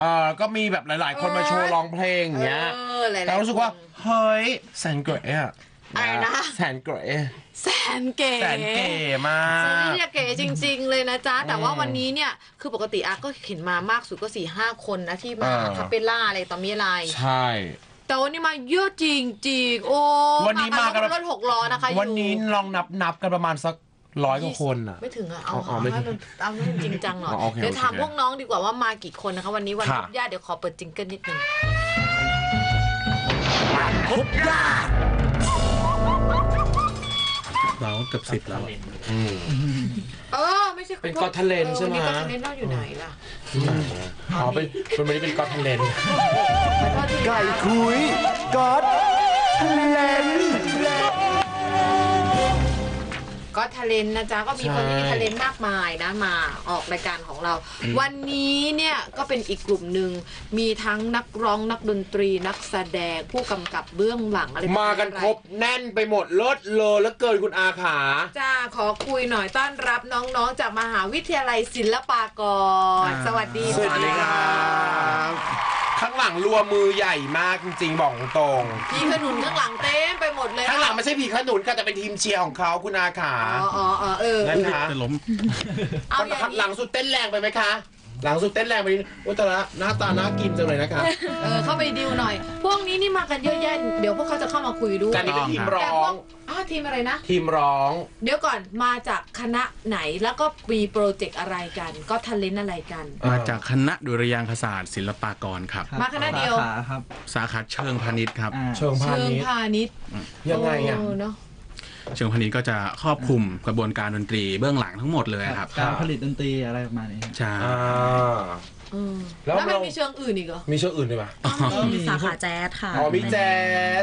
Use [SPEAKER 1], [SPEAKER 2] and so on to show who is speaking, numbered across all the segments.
[SPEAKER 1] เออก็มีแบบหลาย ๆ คนมาโชว์ร้องเพลงอย่างเงี้ย
[SPEAKER 2] เออหลายๆ
[SPEAKER 1] แต่รู้สึกว่า
[SPEAKER 2] คน
[SPEAKER 1] เฮ้ยแสนเก๋อะ
[SPEAKER 2] อะไรนะ
[SPEAKER 1] แสนเก๋
[SPEAKER 2] แสนเก๋
[SPEAKER 1] แสนเก๋มา
[SPEAKER 2] ซื้อกเนี่ยเก๋จริง ๆ เลยนะจ๊ะ แต่ว่า
[SPEAKER 1] อืม
[SPEAKER 2] วันนี้เนี่ย คือปกติอาก็เห็นมามากสุดก็สี่ห้าคนนะที่มา
[SPEAKER 1] อ่า
[SPEAKER 2] คาเปล่าอะไรต่อมีอะไร
[SPEAKER 1] ใช่
[SPEAKER 2] แต่วันนี้มาเยอะจริงๆโอ้
[SPEAKER 1] วันนี้มากัน
[SPEAKER 2] รถหกล้อนะคะ
[SPEAKER 1] วันนี้
[SPEAKER 2] อยู่
[SPEAKER 1] ลองนับนับกันประมาณสัก ร้อยกว่าคนอะ
[SPEAKER 2] ไม่ถึงอะเอา
[SPEAKER 1] อ๋อ
[SPEAKER 2] เอา
[SPEAKER 1] ไม่ถึ
[SPEAKER 2] ให้
[SPEAKER 1] ง
[SPEAKER 2] มันเอาให้มันจริงจังหน่อย
[SPEAKER 1] อ๋อโอเค
[SPEAKER 2] เดี๋ยวถาม
[SPEAKER 1] โอเค
[SPEAKER 2] พวกน้องดีกว่าว่ามากี่คนนะคะ วันนี้วัน
[SPEAKER 1] ค่ะ
[SPEAKER 2] พุธญาติเดี๋ยวขอเปิดจิงเกิลนิดนึง
[SPEAKER 3] เราเกือบสิบแล้วอะ
[SPEAKER 1] อืม
[SPEAKER 2] เออไม่ใช่
[SPEAKER 1] เป็น Got Talent ใช่ไหม
[SPEAKER 2] เออวันนี้ก็ทะเลนเราอยู่ไหนล่ะ
[SPEAKER 1] อ๋อเป็นเป็นวันนี้เป็นก็อตเทเลน
[SPEAKER 2] ขอโทษทีนะ
[SPEAKER 4] ไก่คุยก็อดเลน
[SPEAKER 2] ก็ทะเลนนะจ๊ะ ก็มีคนที่มีทะเลนมากมายนะมาออกรายการของเรา วันนี้เนี่ยก็เป็นอีกกลุ่มหนึ่งมีทั้งนักร้องนักดนตรีนักแสดงผู้กำกับเบื้องหลังอะไร
[SPEAKER 1] มากันครบแน่นไปหมดเลิศเลอแล้วเกินคุณอาขา
[SPEAKER 2] จ้าขอคุยหน่อยต้อนรับน้องๆ จากมหาวิทยาลัยศิลปากร สวัสดี
[SPEAKER 1] สวัสดีค
[SPEAKER 2] จ้า
[SPEAKER 1] รับ ข้างหลังรัวมือใหญ่มากจริงๆบอกตรง
[SPEAKER 2] พี่ขนุนข้างหลังเต็มไปหมดเลย
[SPEAKER 1] ข้างหลังไม่ใช่ผีขนุนค่ะแต่เป็นทีมเชียร์ของเขาคุณอาขา
[SPEAKER 2] อ๋ออ๋ออ๋อเออ
[SPEAKER 1] นั่นค่ะ
[SPEAKER 3] จะล้ม
[SPEAKER 2] เอาอย่าง
[SPEAKER 1] หลั
[SPEAKER 2] นี้
[SPEAKER 1] งสุดเต้นแรงไปไหมคะ หลังสุดเต้นแรงไปนิดโอ้แต่ละหน้าตาน่ากินจังเลยนะคะ
[SPEAKER 2] เออเข้าไปดิวหน่อย พวกนี้นี่มากันเยอะแยะเดี๋ยวพวกเขาจะเข้ามาคุยด้วย
[SPEAKER 1] แต่นี่เป็นทีมร้
[SPEAKER 2] แต่
[SPEAKER 1] อ
[SPEAKER 2] พว
[SPEAKER 1] ง
[SPEAKER 2] กอ้าวทีมอะไรนะ
[SPEAKER 1] ทีมร้อง
[SPEAKER 2] เดี๋ยวก่อนมาจากคณะไหนแล้วก็มีโปรเจกต์อะไรกัน ก็ทันเลนอะไรกัน
[SPEAKER 3] มาจากคณะดุริยางคศาสตร์ศิลปากรครับ
[SPEAKER 2] มาคณะเดียว
[SPEAKER 4] สาขาครับ
[SPEAKER 3] สาขาเชิงพาณิชย์ครับ
[SPEAKER 4] อ่า
[SPEAKER 1] เชิงพา
[SPEAKER 2] เชิง
[SPEAKER 1] ณิชย์
[SPEAKER 2] พาณิชย์
[SPEAKER 1] ยังไงอะ
[SPEAKER 2] โเนาะ
[SPEAKER 3] เชิงพาณิชย์ก็จะครอบคลุมกระบวนการดนตรีเบื้องหลังทั้งหมดเลยครับ
[SPEAKER 4] การผลิตดนตรีอะไรประมาณนี้ครับ
[SPEAKER 3] ใช่
[SPEAKER 1] อ่า
[SPEAKER 2] เออ
[SPEAKER 1] แล้ว
[SPEAKER 2] แล้วมัน
[SPEAKER 1] เรามี
[SPEAKER 2] มีเชิงอื่นอีกเหรอ
[SPEAKER 1] มีเชื่ออื่นด้วยปะ
[SPEAKER 5] มีสาขาแจ๊สค่ะ
[SPEAKER 1] อ๋อมีแจ๊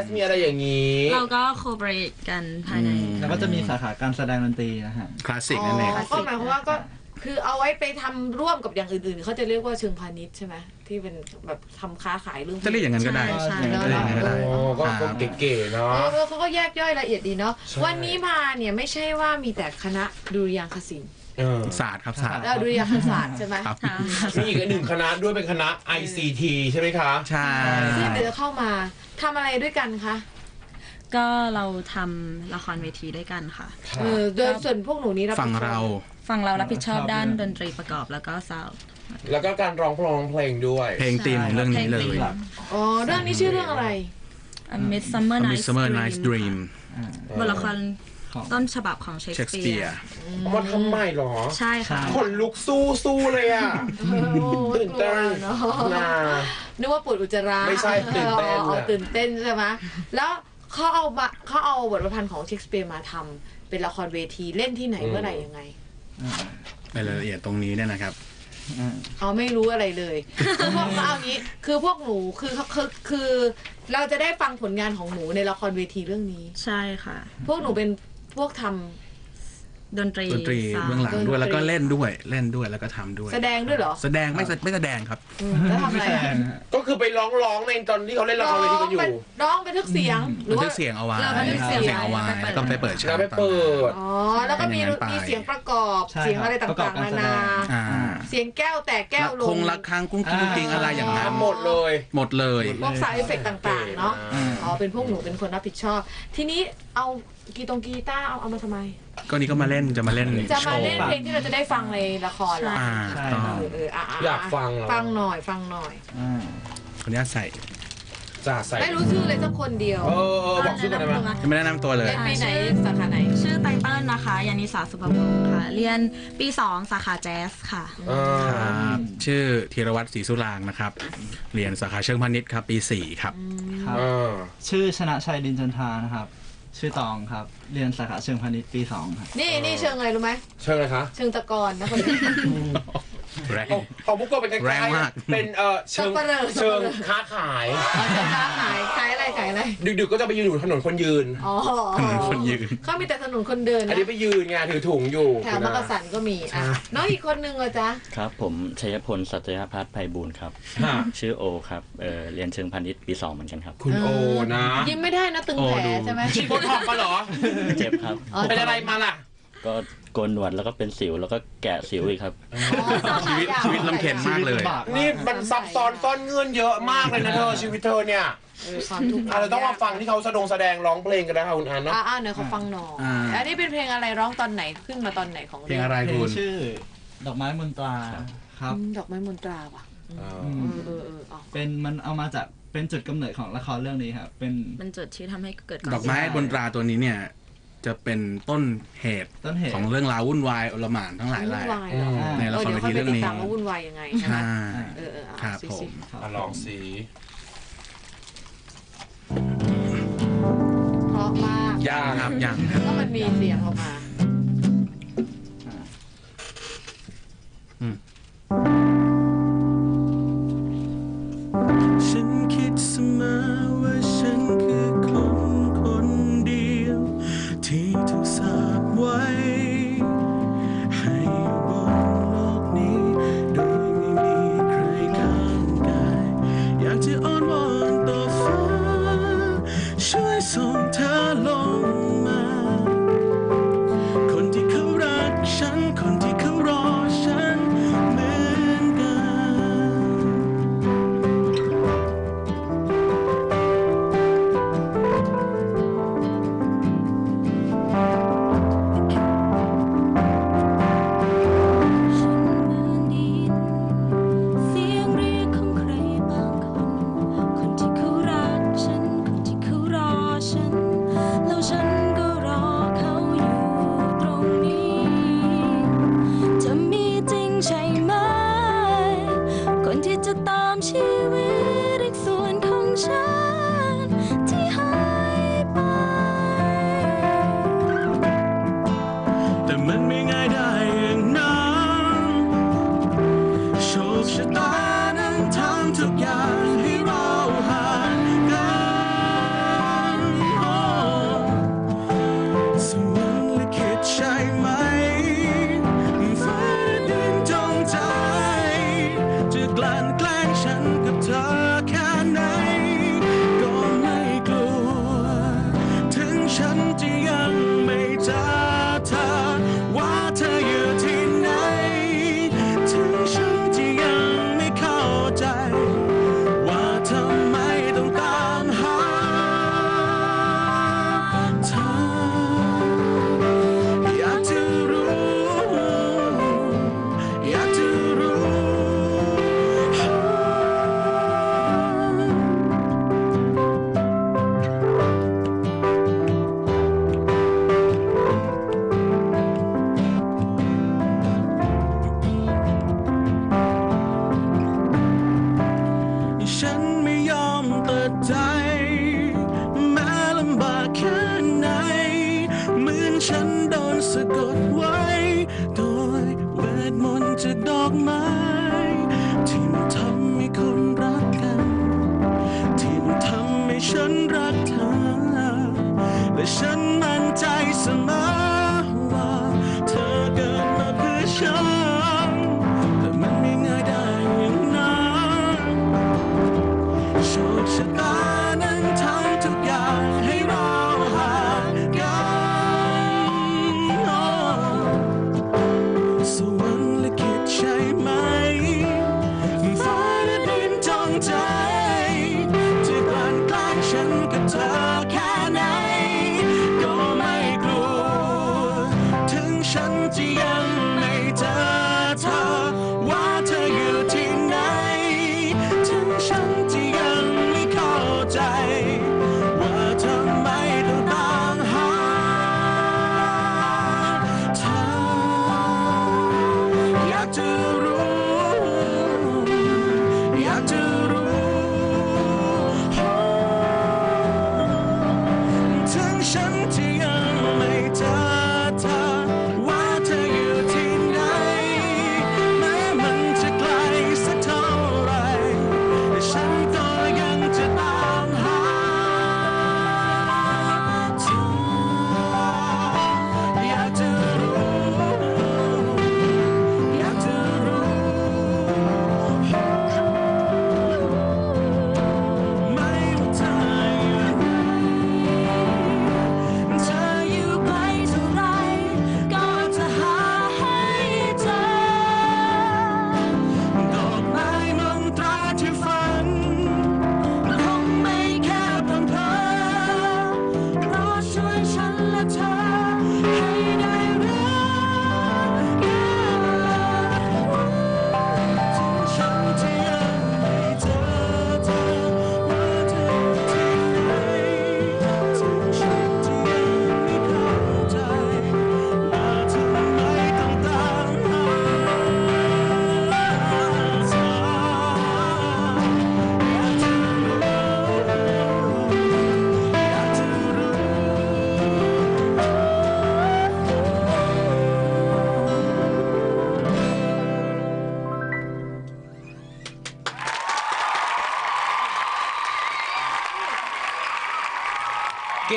[SPEAKER 1] สมีอะไรอย่างนี้
[SPEAKER 5] เราก็โคเปรตกันภายใน
[SPEAKER 4] แล้วก็จะมีสาขาการแสดงดนตรีนะฮะ
[SPEAKER 3] คลาสสิกนั่นเอง
[SPEAKER 2] อ๋อก็หมายความว่าก็ คือเอาไว้ไปทำร่วมกับอย่างอื่นๆ เขาจะเรียกว่าเชิงพาณิชย์ใช่ไหมที่เป็นแบบทำค้าขายเรื่อง
[SPEAKER 3] จะเรียกอย่างนั้นก็ได้
[SPEAKER 5] ใช่
[SPEAKER 3] จะเรียกอย่างนั้นก็ได้
[SPEAKER 1] โอ้ก็ก็เก๋ๆเนาะ
[SPEAKER 2] เออเออเขาก็แยกย่อยละเอียดดีเนาะ
[SPEAKER 1] ใช่
[SPEAKER 2] วันนี้มาเนี่ยไม่ใช่ว่ามีแต่คณะดุริยางคศิลป์
[SPEAKER 1] เออ
[SPEAKER 3] ศาสตร์ครับศาสตร์
[SPEAKER 2] แล้วดุริยางคศาสตร์ใช่ไหม
[SPEAKER 3] ครับ
[SPEAKER 5] ค่ะ
[SPEAKER 1] มีอีกหนึ่งคณะด้วยเป็นคณะ ICT ใช่ไหมคะ
[SPEAKER 3] ใช่
[SPEAKER 2] ซึ่งเดี๋ยวจะเข้ามาทำอะไรด้วยกันคะ
[SPEAKER 5] ก็เราทำละครเวทีด้วยกันค่ะ
[SPEAKER 2] เออโดยส่วนพวกหนูนี้รับผิดชอบ
[SPEAKER 3] ฝั่งเรา
[SPEAKER 5] ฝั่งเรารับผิดชอบด้านดนตรีประกอบแล้วก็ซาวด์
[SPEAKER 1] แล้วก็การร้องเพลงเพลงด้วย
[SPEAKER 3] เพลงธีมของเรื่องนี้เลย
[SPEAKER 2] อ๋อเรื่องนี้ชื่อเรื่องอะไร
[SPEAKER 5] มิดซัมเมอร์
[SPEAKER 3] A
[SPEAKER 5] ไนท์
[SPEAKER 3] Midsummer Night's Dream
[SPEAKER 4] อ่า
[SPEAKER 5] บทละคร
[SPEAKER 4] ของ
[SPEAKER 5] ต้นฉบับของเชค
[SPEAKER 3] เชค
[SPEAKER 5] ส
[SPEAKER 3] ส
[SPEAKER 5] เปี
[SPEAKER 3] เปี
[SPEAKER 5] ย
[SPEAKER 3] ย
[SPEAKER 5] ร์
[SPEAKER 3] ร์
[SPEAKER 1] เอามาทำใหม่เหรอ
[SPEAKER 5] ใช่ค่ะ
[SPEAKER 1] ขนลุกสู้สู้เลยอะตื่นเต้น
[SPEAKER 2] เนาะ
[SPEAKER 1] นะ
[SPEAKER 2] นึกว่าปวดอุจจาระ
[SPEAKER 1] ไม่ใช่ตื่นเต้น
[SPEAKER 2] อ๋อ
[SPEAKER 1] น่ะ
[SPEAKER 2] ตื่นเต้นใช่ไหมแล้วเขาเอามาเขาเอาบทประพันธ์ของเชคสเปียร์มาทำเป็นละครเวทีเล่นที่ไหนเมื่อไหร่ยังไง
[SPEAKER 3] ในรายละเอียดตรงนี้เนี่ยนะครับ
[SPEAKER 4] อ่า
[SPEAKER 2] เอาไม่รู้อะไรเลยคือพวกเอางี้ คือพวกหนูคือคือคือเราจะได้ฟังผลงานของหนูในละครเวทีเรื่องนี้
[SPEAKER 5] ใช่ค่ะ
[SPEAKER 2] พวกหนูเป็นพวกทำ
[SPEAKER 5] ดนตรี
[SPEAKER 3] ดนตรี
[SPEAKER 5] ซาวด์
[SPEAKER 3] เบื้องหลังด้วย
[SPEAKER 2] ดนตรี
[SPEAKER 3] แล้วก็เล่นด้วยเล่นด้วยแล้วก็ทำด้วย
[SPEAKER 2] แสดงด้วยเหรอ
[SPEAKER 3] แสดงไม่แสไม่แสดงครับ
[SPEAKER 2] อืมแล้วทำอะไร
[SPEAKER 4] แสด
[SPEAKER 2] อะ
[SPEAKER 4] งนะฮะ
[SPEAKER 1] ก็คือไปร้องร้องในตอนที่เขาเล่นละครเวทีกันอยู่
[SPEAKER 2] ร้องไปทึกเสียงหรื
[SPEAKER 3] บั
[SPEAKER 2] อนว่า
[SPEAKER 3] ทึกเสียงเอาไว้
[SPEAKER 2] เราบันทึกเสียง
[SPEAKER 3] เสียงเอาไว้แล้วก็ไปเปิดฉา
[SPEAKER 1] แล้
[SPEAKER 3] ก
[SPEAKER 1] วไปเปิด
[SPEAKER 2] อ๋อ แล้วก็มี
[SPEAKER 3] เป็นอย่างนั้นไป
[SPEAKER 2] มีเสียงประกอบ
[SPEAKER 4] ใช่
[SPEAKER 2] เสียงอะไร
[SPEAKER 4] ครับประกอ
[SPEAKER 2] ต่า
[SPEAKER 4] บ
[SPEAKER 2] ง
[SPEAKER 4] การ
[SPEAKER 2] ๆนา
[SPEAKER 4] แสด
[SPEAKER 2] นา
[SPEAKER 4] ง
[SPEAKER 3] อ่า
[SPEAKER 2] เสียงแก้วแต่แก้วล
[SPEAKER 3] ค
[SPEAKER 2] ง
[SPEAKER 3] งรักค้างกุ้งกิ้งกุ้งกิ้งอะไรอย่างนั้น
[SPEAKER 1] ทำหมดเลย
[SPEAKER 3] หมดเลย
[SPEAKER 2] พวกสายเอฟเฟกต์ต่าง ๆ เนาะ
[SPEAKER 4] อืม
[SPEAKER 2] อ๋อ เป็นพวกหนูเป็นคนรับผิดชอบ ทีนี้เอากีตงกีตาร์เอาเอามาทำไม
[SPEAKER 3] ก็นี่ก็มาเล่นจะมาเล่น
[SPEAKER 2] จะ
[SPEAKER 3] โช
[SPEAKER 2] มา
[SPEAKER 3] ว์
[SPEAKER 2] เล่นเพลงที่เราจะได้ฟังในละครเหรอ
[SPEAKER 3] อ่า
[SPEAKER 4] ใช่
[SPEAKER 3] ต้อง
[SPEAKER 2] เออเอออะะ
[SPEAKER 1] อยากฟังเหรอ
[SPEAKER 2] ฟังหน่อยฟังหน่อย
[SPEAKER 4] อ่า
[SPEAKER 3] ขออนุญาตใส่
[SPEAKER 1] จ่าใส่
[SPEAKER 2] ไม่รู้ชื่อเลยสักคนเดียว
[SPEAKER 1] เออเออบอกชื่อกันได้ไหม
[SPEAKER 3] ยังไม่แนะนำตัวเลย
[SPEAKER 2] เรียนปีไหนสาขาไหน
[SPEAKER 5] ชื่อไตเติ้ลนะคะยานิสาสุภวงศ์ค่ะ เรียนปี 2 สาขาแจ๊สค่ะ
[SPEAKER 1] เออ
[SPEAKER 3] ครับชื่อธีรวัตรศรีสุรางค์นะครับ เรียนสาขาเชิงพาณิชย์ครับปี 4 ครับ
[SPEAKER 4] ครับ
[SPEAKER 1] เออ
[SPEAKER 4] ชื่อชนะชัยดินจันทรานะครับ ชื่อตองครับ เรียนสาขาเชิงพาณิชย์ปีสองครับ
[SPEAKER 2] นี่นี่เชิงอะไรรู้ไหม
[SPEAKER 1] เชิญเลยคะ
[SPEAKER 2] เชิงตะกอนนะคนนี้
[SPEAKER 3] แรง
[SPEAKER 1] ของของบุกโกะเป็นคล้ายๆ
[SPEAKER 3] แรงมาก
[SPEAKER 1] เป็นเออเชิง
[SPEAKER 2] สับปะเหร่อ
[SPEAKER 1] เชิงค้าขาย
[SPEAKER 2] อ๋อเชิงค้าขายขายอะไรขายอะไร
[SPEAKER 1] ดึกๆก็จะไปยืนอยู่ถนนคนยืน
[SPEAKER 2] อ๋อ
[SPEAKER 3] ถนนคนยืน
[SPEAKER 2] เขามีแต่ถนนคนเดิน
[SPEAKER 1] อัน
[SPEAKER 2] นะ
[SPEAKER 1] นี้ไปยืนไงถือถุงอยู่
[SPEAKER 2] แถวมักกะสันก็มีอะน้องอีกคนนึงเหรอจ๊ะ
[SPEAKER 6] ครับ ผมชัยพลสัตยพัฒน์ไพบูลย์ครับ
[SPEAKER 1] ฮะ
[SPEAKER 6] ชื่อโอครับเอ่อเรียนเชิงพาณิชย์ปี2เหมือนกันครับ
[SPEAKER 1] คุณโอนะ
[SPEAKER 2] ยิ้มไม่ได้นะตึงแผล
[SPEAKER 3] โอ้ดู
[SPEAKER 2] ใช่ไหม
[SPEAKER 1] ฉีดโบท็อกซ์มาเหรอ
[SPEAKER 6] เจ็บครับ
[SPEAKER 2] อ๋อ
[SPEAKER 1] เป็นอะไรมาล่ะ
[SPEAKER 6] ก็ โกนหนวดแล้วก็เป็นสิวแล้วก็แกะสิวอีกครับ
[SPEAKER 3] ชีวิตชีวิตลำเค็ญมากเลย
[SPEAKER 4] ชีวิตลำบาก
[SPEAKER 1] นี่มันซับซ้อนซ่อนเงื่อนเยอะมากเลยนะเธอชีวิตเธอเนี่ย
[SPEAKER 7] เออความทุกข์
[SPEAKER 1] อะเราต้องมาฟังที่เขาแสดงแสดงร้องเพลงกันนะคะคุณอันเนาะ
[SPEAKER 7] อ่าอ่าเดี๋ยวเขาฟังหน่อย
[SPEAKER 3] อ่า
[SPEAKER 7] อันนี้เป็นเพลงอะไรร้องตอนไหนขึ้นมาตอนไหนของ
[SPEAKER 3] เพลงอะไร
[SPEAKER 4] เพล
[SPEAKER 3] คุ
[SPEAKER 4] ง
[SPEAKER 3] ณ
[SPEAKER 4] ชื่อ ดอกไม้มนตราครับ
[SPEAKER 7] อืมดอกไม้มนตราว่ะ
[SPEAKER 1] เออ
[SPEAKER 4] อื
[SPEAKER 7] เอ
[SPEAKER 4] ม
[SPEAKER 7] อเออเออเอา
[SPEAKER 4] เป็นมันเอามาจากเป็นจุดกำเนิดของละครเรื่องนี้ครับเป็น
[SPEAKER 5] มันจุดที่ทำให้เกิดควา
[SPEAKER 3] ดอกไม้บนตราตัวนี้เนี่ย จะเป็นต้นเหตุ
[SPEAKER 4] ต้นเหตุ
[SPEAKER 3] ของเรื่องราววุ่นวายอลหม่านทั้งหลายแห
[SPEAKER 7] วุ่
[SPEAKER 3] ล่
[SPEAKER 7] นวายเหรอ
[SPEAKER 1] อืม
[SPEAKER 3] ในละคร
[SPEAKER 7] เดี๋ยว
[SPEAKER 3] เวที
[SPEAKER 7] ค่อยไป
[SPEAKER 3] เรื่อง
[SPEAKER 7] ติด
[SPEAKER 3] นี้
[SPEAKER 7] ตามว่าวุ่นวายยังไงใช่ไหม
[SPEAKER 3] ใช่
[SPEAKER 7] เออเออเอา
[SPEAKER 3] ครับ
[SPEAKER 7] สิ
[SPEAKER 3] ผ
[SPEAKER 7] สิ
[SPEAKER 3] ม
[SPEAKER 4] ครับ
[SPEAKER 1] อะลองสี
[SPEAKER 7] เพราะมาก
[SPEAKER 3] ยังครับยัง
[SPEAKER 7] ก็มันมีเสียงออกมา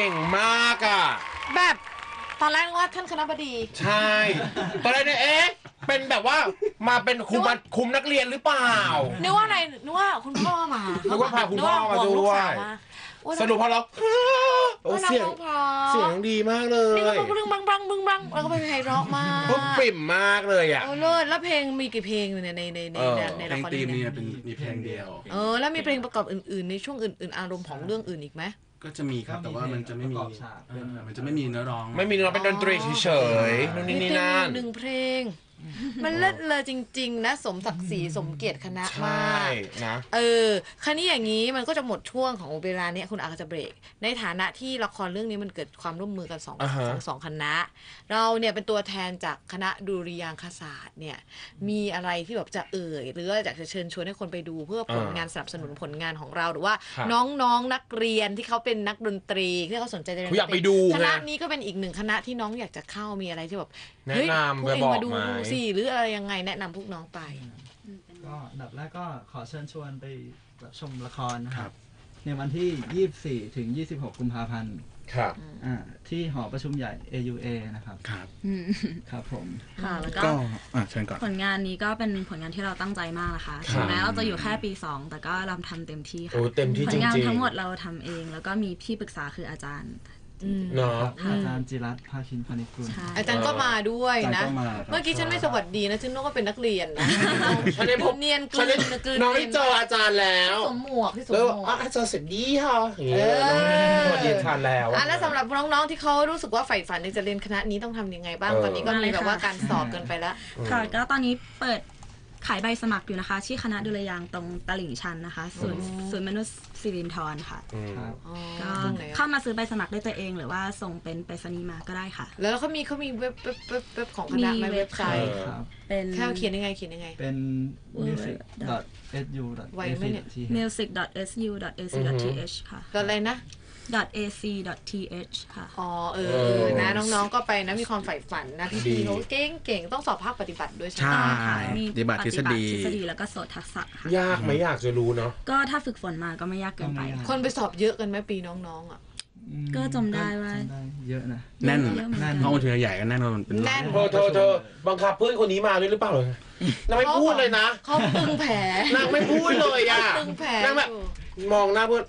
[SPEAKER 1] ก่งมากอะ
[SPEAKER 2] แบบตอนแรกว่าท่านคณะบดี
[SPEAKER 1] ใช่ ตอนแรกเนี่ยเอ๊ะ เป็นแบบว่ามาเป็นคุมมาคุมนักเรียนหรือเปล่า
[SPEAKER 2] นึกว่าอะไรนึกว่าคุณพ่อมา
[SPEAKER 1] นึกว่าพาคุณพ่อมา
[SPEAKER 2] นึกห่งลูก
[SPEAKER 1] ด้วย
[SPEAKER 2] สาวมาโอ้ย
[SPEAKER 1] สรุปพอเราโอ้
[SPEAKER 2] ว่านัก
[SPEAKER 1] เสียง
[SPEAKER 2] ร้องเพราะ
[SPEAKER 1] เสียงดีมากเล
[SPEAKER 2] นี่ก็
[SPEAKER 1] ย
[SPEAKER 2] บึ้งบังบังบึ้งบังแล้วก็เป็นเพลงร็อกมาก
[SPEAKER 1] ปุ๊บปริ่มมากเลยอะ
[SPEAKER 2] โอ้เลิศแล้วเพลงมีกี่เพลงอยู่ในในในใน
[SPEAKER 1] เออ
[SPEAKER 2] ใน
[SPEAKER 3] เพล
[SPEAKER 2] ละ
[SPEAKER 3] ง
[SPEAKER 2] คร
[SPEAKER 3] ตีม
[SPEAKER 2] นี้
[SPEAKER 3] เนี่ยเป็นมีเพลงเดียว
[SPEAKER 2] เออแล้วมีเพลงประกอบอื่น ๆ ในช่วงอื่น ๆ อารมณ์ของเรื่องอื่นอีกไหม
[SPEAKER 3] ก็จะมีครับ แต่ว่ามันจะไม่มี
[SPEAKER 4] ประกอบฉาก
[SPEAKER 3] เออมันจะไม่มีเนื้อร้อง
[SPEAKER 1] ไม่มีเราเป็นดนตรีเฉยๆนู่นนี่นี่นั่น
[SPEAKER 2] หนึ่งเพลง มันเลิศเลยจริง ๆ นะ สมศักดิ์ศรีสมเกียรติคณะ
[SPEAKER 1] ใช
[SPEAKER 2] มา่ก
[SPEAKER 1] นะ
[SPEAKER 2] เออคันนี้อย่างนี้มันก็จะหมดช่วงของเวลาเนี้ยคุณอาก็จะเบรก ในฐานะที่ละครเรื่องนี้มันเกิดความร่วมมือกันสอง
[SPEAKER 1] อ่าฮะ
[SPEAKER 2] สองสองคณะ เราเนี่ยเป็นตัวแทนจากคณะดุริยางคศาสตร์เนี่ยมีอะไรที่แบบจะเอ่ย หรือว่าอยากจะเชิญชวนให้คนไปดูเพื่อผลงานสนับสนุนผลงานของเราหรือว่า
[SPEAKER 1] ครับ
[SPEAKER 2] น้องๆนักเรียนที่เขาเป็นนักดนตรีที่เขาสนใจจะเรียน
[SPEAKER 1] เขาอยากไปดู
[SPEAKER 2] คณะ
[SPEAKER 1] ไง
[SPEAKER 2] นี้ก็เป็นอีกหนึ่งคณะที่น้องอยากจะเข้ามีอะไรที่แบบ
[SPEAKER 1] แนะ
[SPEAKER 2] เฮ้ย
[SPEAKER 1] นำ
[SPEAKER 2] พวกเอง
[SPEAKER 1] บอก
[SPEAKER 2] มาดู
[SPEAKER 1] ไหม
[SPEAKER 2] สิหรืออะไรยังไงแนะนำพวกน้องไป
[SPEAKER 4] ก็อันดับแรกก็ขอเชิญชวนไปรับชมละครนะค
[SPEAKER 3] ครั
[SPEAKER 4] รับ
[SPEAKER 3] บ
[SPEAKER 4] ในวันที่ 24 ถึง 26 กุมภาพันธ์
[SPEAKER 1] ครับ
[SPEAKER 4] อ่าที่หอประชุมใหญ่ AUA นะครับ
[SPEAKER 3] ครับ
[SPEAKER 4] ครับผม
[SPEAKER 5] ค่ะแล้วก็
[SPEAKER 3] ก็อะเชิญก่อน
[SPEAKER 5] ผลงานนี้ก็เป็นผลงานที่เราตั้งใจมากนะคะ
[SPEAKER 1] ครับ
[SPEAKER 5] ถึงแม้เราจะอยู่แค่ปี 2 แต่ก็เราทำเต็มที่
[SPEAKER 1] โอ้
[SPEAKER 5] ค่ะ
[SPEAKER 1] เต็มที่
[SPEAKER 5] ผ
[SPEAKER 1] จ
[SPEAKER 5] ลงาน
[SPEAKER 1] ริง
[SPEAKER 5] ทั้งหมดเราทำเอง แล้วก็มีที่ปรึกษาคืออาจารย์
[SPEAKER 2] อืม
[SPEAKER 1] ๆเนาะ
[SPEAKER 4] ครับอาจารย์จิรัตน์ภาคินพานิชกุล
[SPEAKER 5] ใช่
[SPEAKER 2] อาจารย์ก็มาด้วย
[SPEAKER 4] อาจาร
[SPEAKER 2] นะ
[SPEAKER 4] ย์ก็มาครับ
[SPEAKER 2] เมื่อกี้ฉันไม่สวัสดีนะฉันนึกว่าเป็นนักเรียนนะ
[SPEAKER 1] ฉันได้พบ
[SPEAKER 2] เนียนก
[SPEAKER 1] ฉั
[SPEAKER 2] ลื
[SPEAKER 1] น
[SPEAKER 2] น
[SPEAKER 1] ได้
[SPEAKER 2] กลืน
[SPEAKER 1] น้องได้เจออาจารย์แล้ว
[SPEAKER 2] สวมหมวกที่สวม
[SPEAKER 1] แล้ว
[SPEAKER 2] หมวก
[SPEAKER 1] อะอาจารย์เสร็จดีค่ะอย่างเงี้ย
[SPEAKER 2] เออ
[SPEAKER 1] สวัสดีอาจารย์แล้ว
[SPEAKER 2] อะแล้วสำหรับน้องๆที่เขารู้สึกว่าใฝ่ฝันอยากจะเรียนคณะนี้ต้องทำยังไงบ้าง
[SPEAKER 1] เออ
[SPEAKER 2] ตอนนี้ก็มี
[SPEAKER 5] มาเลย
[SPEAKER 2] แบบ
[SPEAKER 5] ค่ะ
[SPEAKER 2] ว่าการสอบกันไปแล้ว
[SPEAKER 5] ค่ะก็ตอนนี้เปิด ขายใบสมัครอยู่นะคะ ที่คณะดุริยางค์ตรงตลิ่งชันนะคะศูนย์ศูนย์มนุษย์สิรินทรค่ะ
[SPEAKER 1] อืม
[SPEAKER 4] ครับ
[SPEAKER 2] อ๋อ
[SPEAKER 5] ก็
[SPEAKER 2] ตรงไหน
[SPEAKER 5] เข้า
[SPEAKER 2] อะ
[SPEAKER 5] มาซื้อใบสมัครได้ตัวเองหรือว่าส่งเป็นไปรษณีย์มาก็ได้ค่ะ
[SPEAKER 2] แล้วเขามีเขามีเว็บเว็บเว็บเว็บของคณะไหม
[SPEAKER 5] มีเว็
[SPEAKER 2] เว็
[SPEAKER 5] บบ
[SPEAKER 2] ไซ
[SPEAKER 5] ค่ะ
[SPEAKER 2] ต์
[SPEAKER 4] ครับ
[SPEAKER 5] เป็น
[SPEAKER 2] แค่เขียนยังไงเขียนยังไง
[SPEAKER 4] เป็น music su
[SPEAKER 2] ไวไหมเนี่ย
[SPEAKER 5] music.su.ac.th ค่ะ
[SPEAKER 2] ก็อะไรนะ
[SPEAKER 5] .ac.th ค่ะ
[SPEAKER 2] อ๋อเอ
[SPEAKER 1] เอ
[SPEAKER 2] อ
[SPEAKER 1] อ
[SPEAKER 2] นะ น้องๆก็ไปนะมีความใฝ่ฝันนะพี่
[SPEAKER 1] ดี
[SPEAKER 2] พีเขาเก่งเก่งๆต้องสอบภาคปฏิบัติด้วยใช่ไหม
[SPEAKER 3] ใช่
[SPEAKER 5] ค่ะมี
[SPEAKER 3] ปฏิบัติทฤษฎี
[SPEAKER 5] ทฤษฎีแล้วก็โสตทักษะค่ะ
[SPEAKER 1] ยากไหมอยากจะรู้เนาะ
[SPEAKER 5] ก็ถ้าฝึกฝนมาก็ไม่ยากเกินไป
[SPEAKER 4] ก็ไม่ยาก
[SPEAKER 2] คนไปสอบเยอะกันไหมปีน้องๆอะ
[SPEAKER 4] อืม
[SPEAKER 5] ก็จำได้ว่า
[SPEAKER 4] จำได้เยอะนะ
[SPEAKER 3] แน่น
[SPEAKER 5] เยอะเหมือน
[SPEAKER 4] แน่
[SPEAKER 5] กัน
[SPEAKER 4] น
[SPEAKER 3] ห้องประชุมใหญ่ก็แน่นอนเป็นร้อย
[SPEAKER 2] แน่น
[SPEAKER 1] เธอเธอเธอบังคับเพื่อนคนนี้มาด้วยหรือเปล่าเลยนางไม่พูดเลยนะ
[SPEAKER 2] เขาตึงแผล
[SPEAKER 1] นางไม่พูดเลยอะ
[SPEAKER 2] ตึงแผล
[SPEAKER 1] นางแบบ
[SPEAKER 2] อยู่
[SPEAKER 1] มองหน้าเพื่อน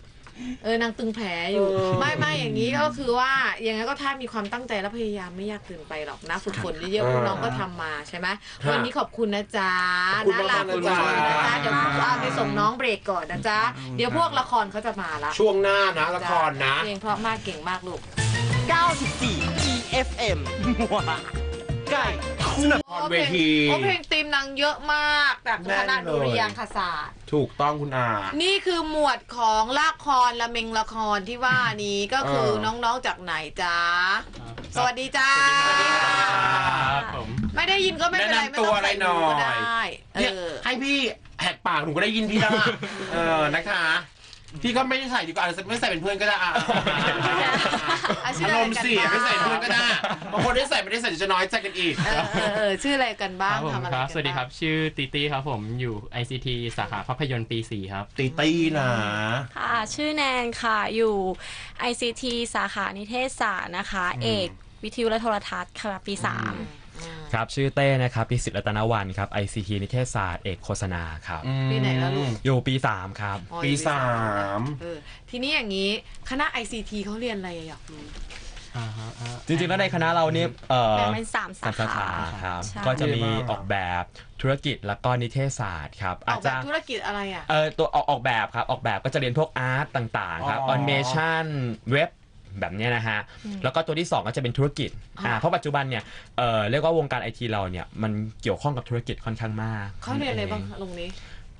[SPEAKER 2] เออนางตึงแผลอยู่
[SPEAKER 1] เออ
[SPEAKER 2] ไม่ไม่อย่างนี้ก็คือว่าอย่างนั้นก็ถ้ามีความตั้งใจและพยายามไม่ยากเกินไปหรอกนะฝึกฝนเยอะๆคุณน้องก็ทำมาใช่ไหมวันนี้ขอบคุณนะจ๊ะ
[SPEAKER 1] ขอบคุณ
[SPEAKER 2] น่ารัก
[SPEAKER 1] มากๆ
[SPEAKER 2] คุณ
[SPEAKER 1] นะ
[SPEAKER 2] น้อง
[SPEAKER 1] จ๊ะ
[SPEAKER 2] นะจ๊ะ เดี๋ยวเอาไปส่งน้องเบรกก่อนนะจ๊ะเดี๋ยวพวกละครเขาจะมาละ
[SPEAKER 1] ช่วงหน้านะละครนะ
[SPEAKER 2] เพลงเพราะมากเก่งมากลูก
[SPEAKER 8] 94 EFM ไก่
[SPEAKER 1] ละครเวที
[SPEAKER 2] โอ้เพลงตีมนางเยอะมากจากคณะดุริยางคศาสตร์
[SPEAKER 1] ถูกต้องคุณอา
[SPEAKER 2] นี่คือหมวดของละครละเมงละครที่ว่านี้ก็คือ
[SPEAKER 1] เออ
[SPEAKER 2] น้องๆจากไหนจ๊ะสวัสดีจ้า
[SPEAKER 1] ครับผม
[SPEAKER 2] ไม่ได้ยินก็ไม่เป็นไร
[SPEAKER 1] แนะนำ
[SPEAKER 2] ไม่ต้องใส่
[SPEAKER 1] ตัวอะไรหน่อย
[SPEAKER 2] หูก็ได้ เอ
[SPEAKER 1] เนี่ย
[SPEAKER 2] อ
[SPEAKER 1] ให้พี่แหกปากหนูก็ได้ยินพี่แล้วอะเออนะคะ พี่ก็ไม่ได้ใส่ดีกว่าไม่ใส่เป็นเพื่อนก็ได้อะ
[SPEAKER 2] อะชื่อ
[SPEAKER 1] อา
[SPEAKER 2] อะไร
[SPEAKER 1] รมณ์
[SPEAKER 2] กัน
[SPEAKER 1] เสีย
[SPEAKER 2] บ้าง
[SPEAKER 1] ไม่ใส่เป็นเพื่อนก็ได้บางคนได้ใส่ไม่ได้ใส่เดี๋ยวจะน้อยใจกันอีก
[SPEAKER 2] เออเออเออชื่ออะไรกันบ้าง
[SPEAKER 9] ครับผม
[SPEAKER 2] ทำอะไร
[SPEAKER 9] ค
[SPEAKER 2] กั
[SPEAKER 9] รับ
[SPEAKER 2] น
[SPEAKER 9] สวัสดีครับ ชื่อตีตี้ครับผมอยู่ ICT สาขาภาพยนตร์ปี 4 ครับ
[SPEAKER 1] ตีตีนะ
[SPEAKER 10] ค่ะชื่อแนนค่ะอยู่ ICT สาขานิเทศศาสตร์นะคะ เอกวิทยุและโทรทัศน์ค่ะปี
[SPEAKER 9] ครับ ชื่อเต้นะครับปีสิทธิ์รัตนวันครับ ICT นิเทศศาสตร์เอกโฆษณาครับ
[SPEAKER 2] ปีไหนแล้วลูก
[SPEAKER 9] อยู่ปี 3 ครับ
[SPEAKER 2] อ๋อ
[SPEAKER 1] ปีสาม
[SPEAKER 2] เออทีนี้อย่างนี้คณะ ICT เขาเรียนอะไรอะอยากรู้
[SPEAKER 9] จริงๆ แล้วในคณะเราเนี่ยเอ่อ
[SPEAKER 10] 3แบ่งเป็น3สา
[SPEAKER 9] สามสา
[SPEAKER 10] ขา
[SPEAKER 9] ขาครับ
[SPEAKER 10] ใช่
[SPEAKER 9] ก็จะมีออกแบบธุรกิจแล้วก็นิเทศศาสตร์ครับ
[SPEAKER 2] อ
[SPEAKER 9] อา
[SPEAKER 2] อ
[SPEAKER 9] จ
[SPEAKER 2] กแบ
[SPEAKER 9] จะ
[SPEAKER 2] บธุรกิจอะไรอะ
[SPEAKER 9] เออตัวออกออกแบบครับ ออกแบบก็จะเรียนพวกอาร์ตต่างๆ ครับออ n เมชันเว็บ แบบเนี้ยนะฮะ แล้วก็ตัวที่ 2 ก็จะเป็นธุรกิจอ่าเพราะปัจจุบันเนี่ยเออเรียกว่าวงการไอทีเราเนี่ยมันเกี่ยวข้องกับธุรกิจค่อนข้างมาก
[SPEAKER 2] เขาเรียนอะไรบ้างตรงนี้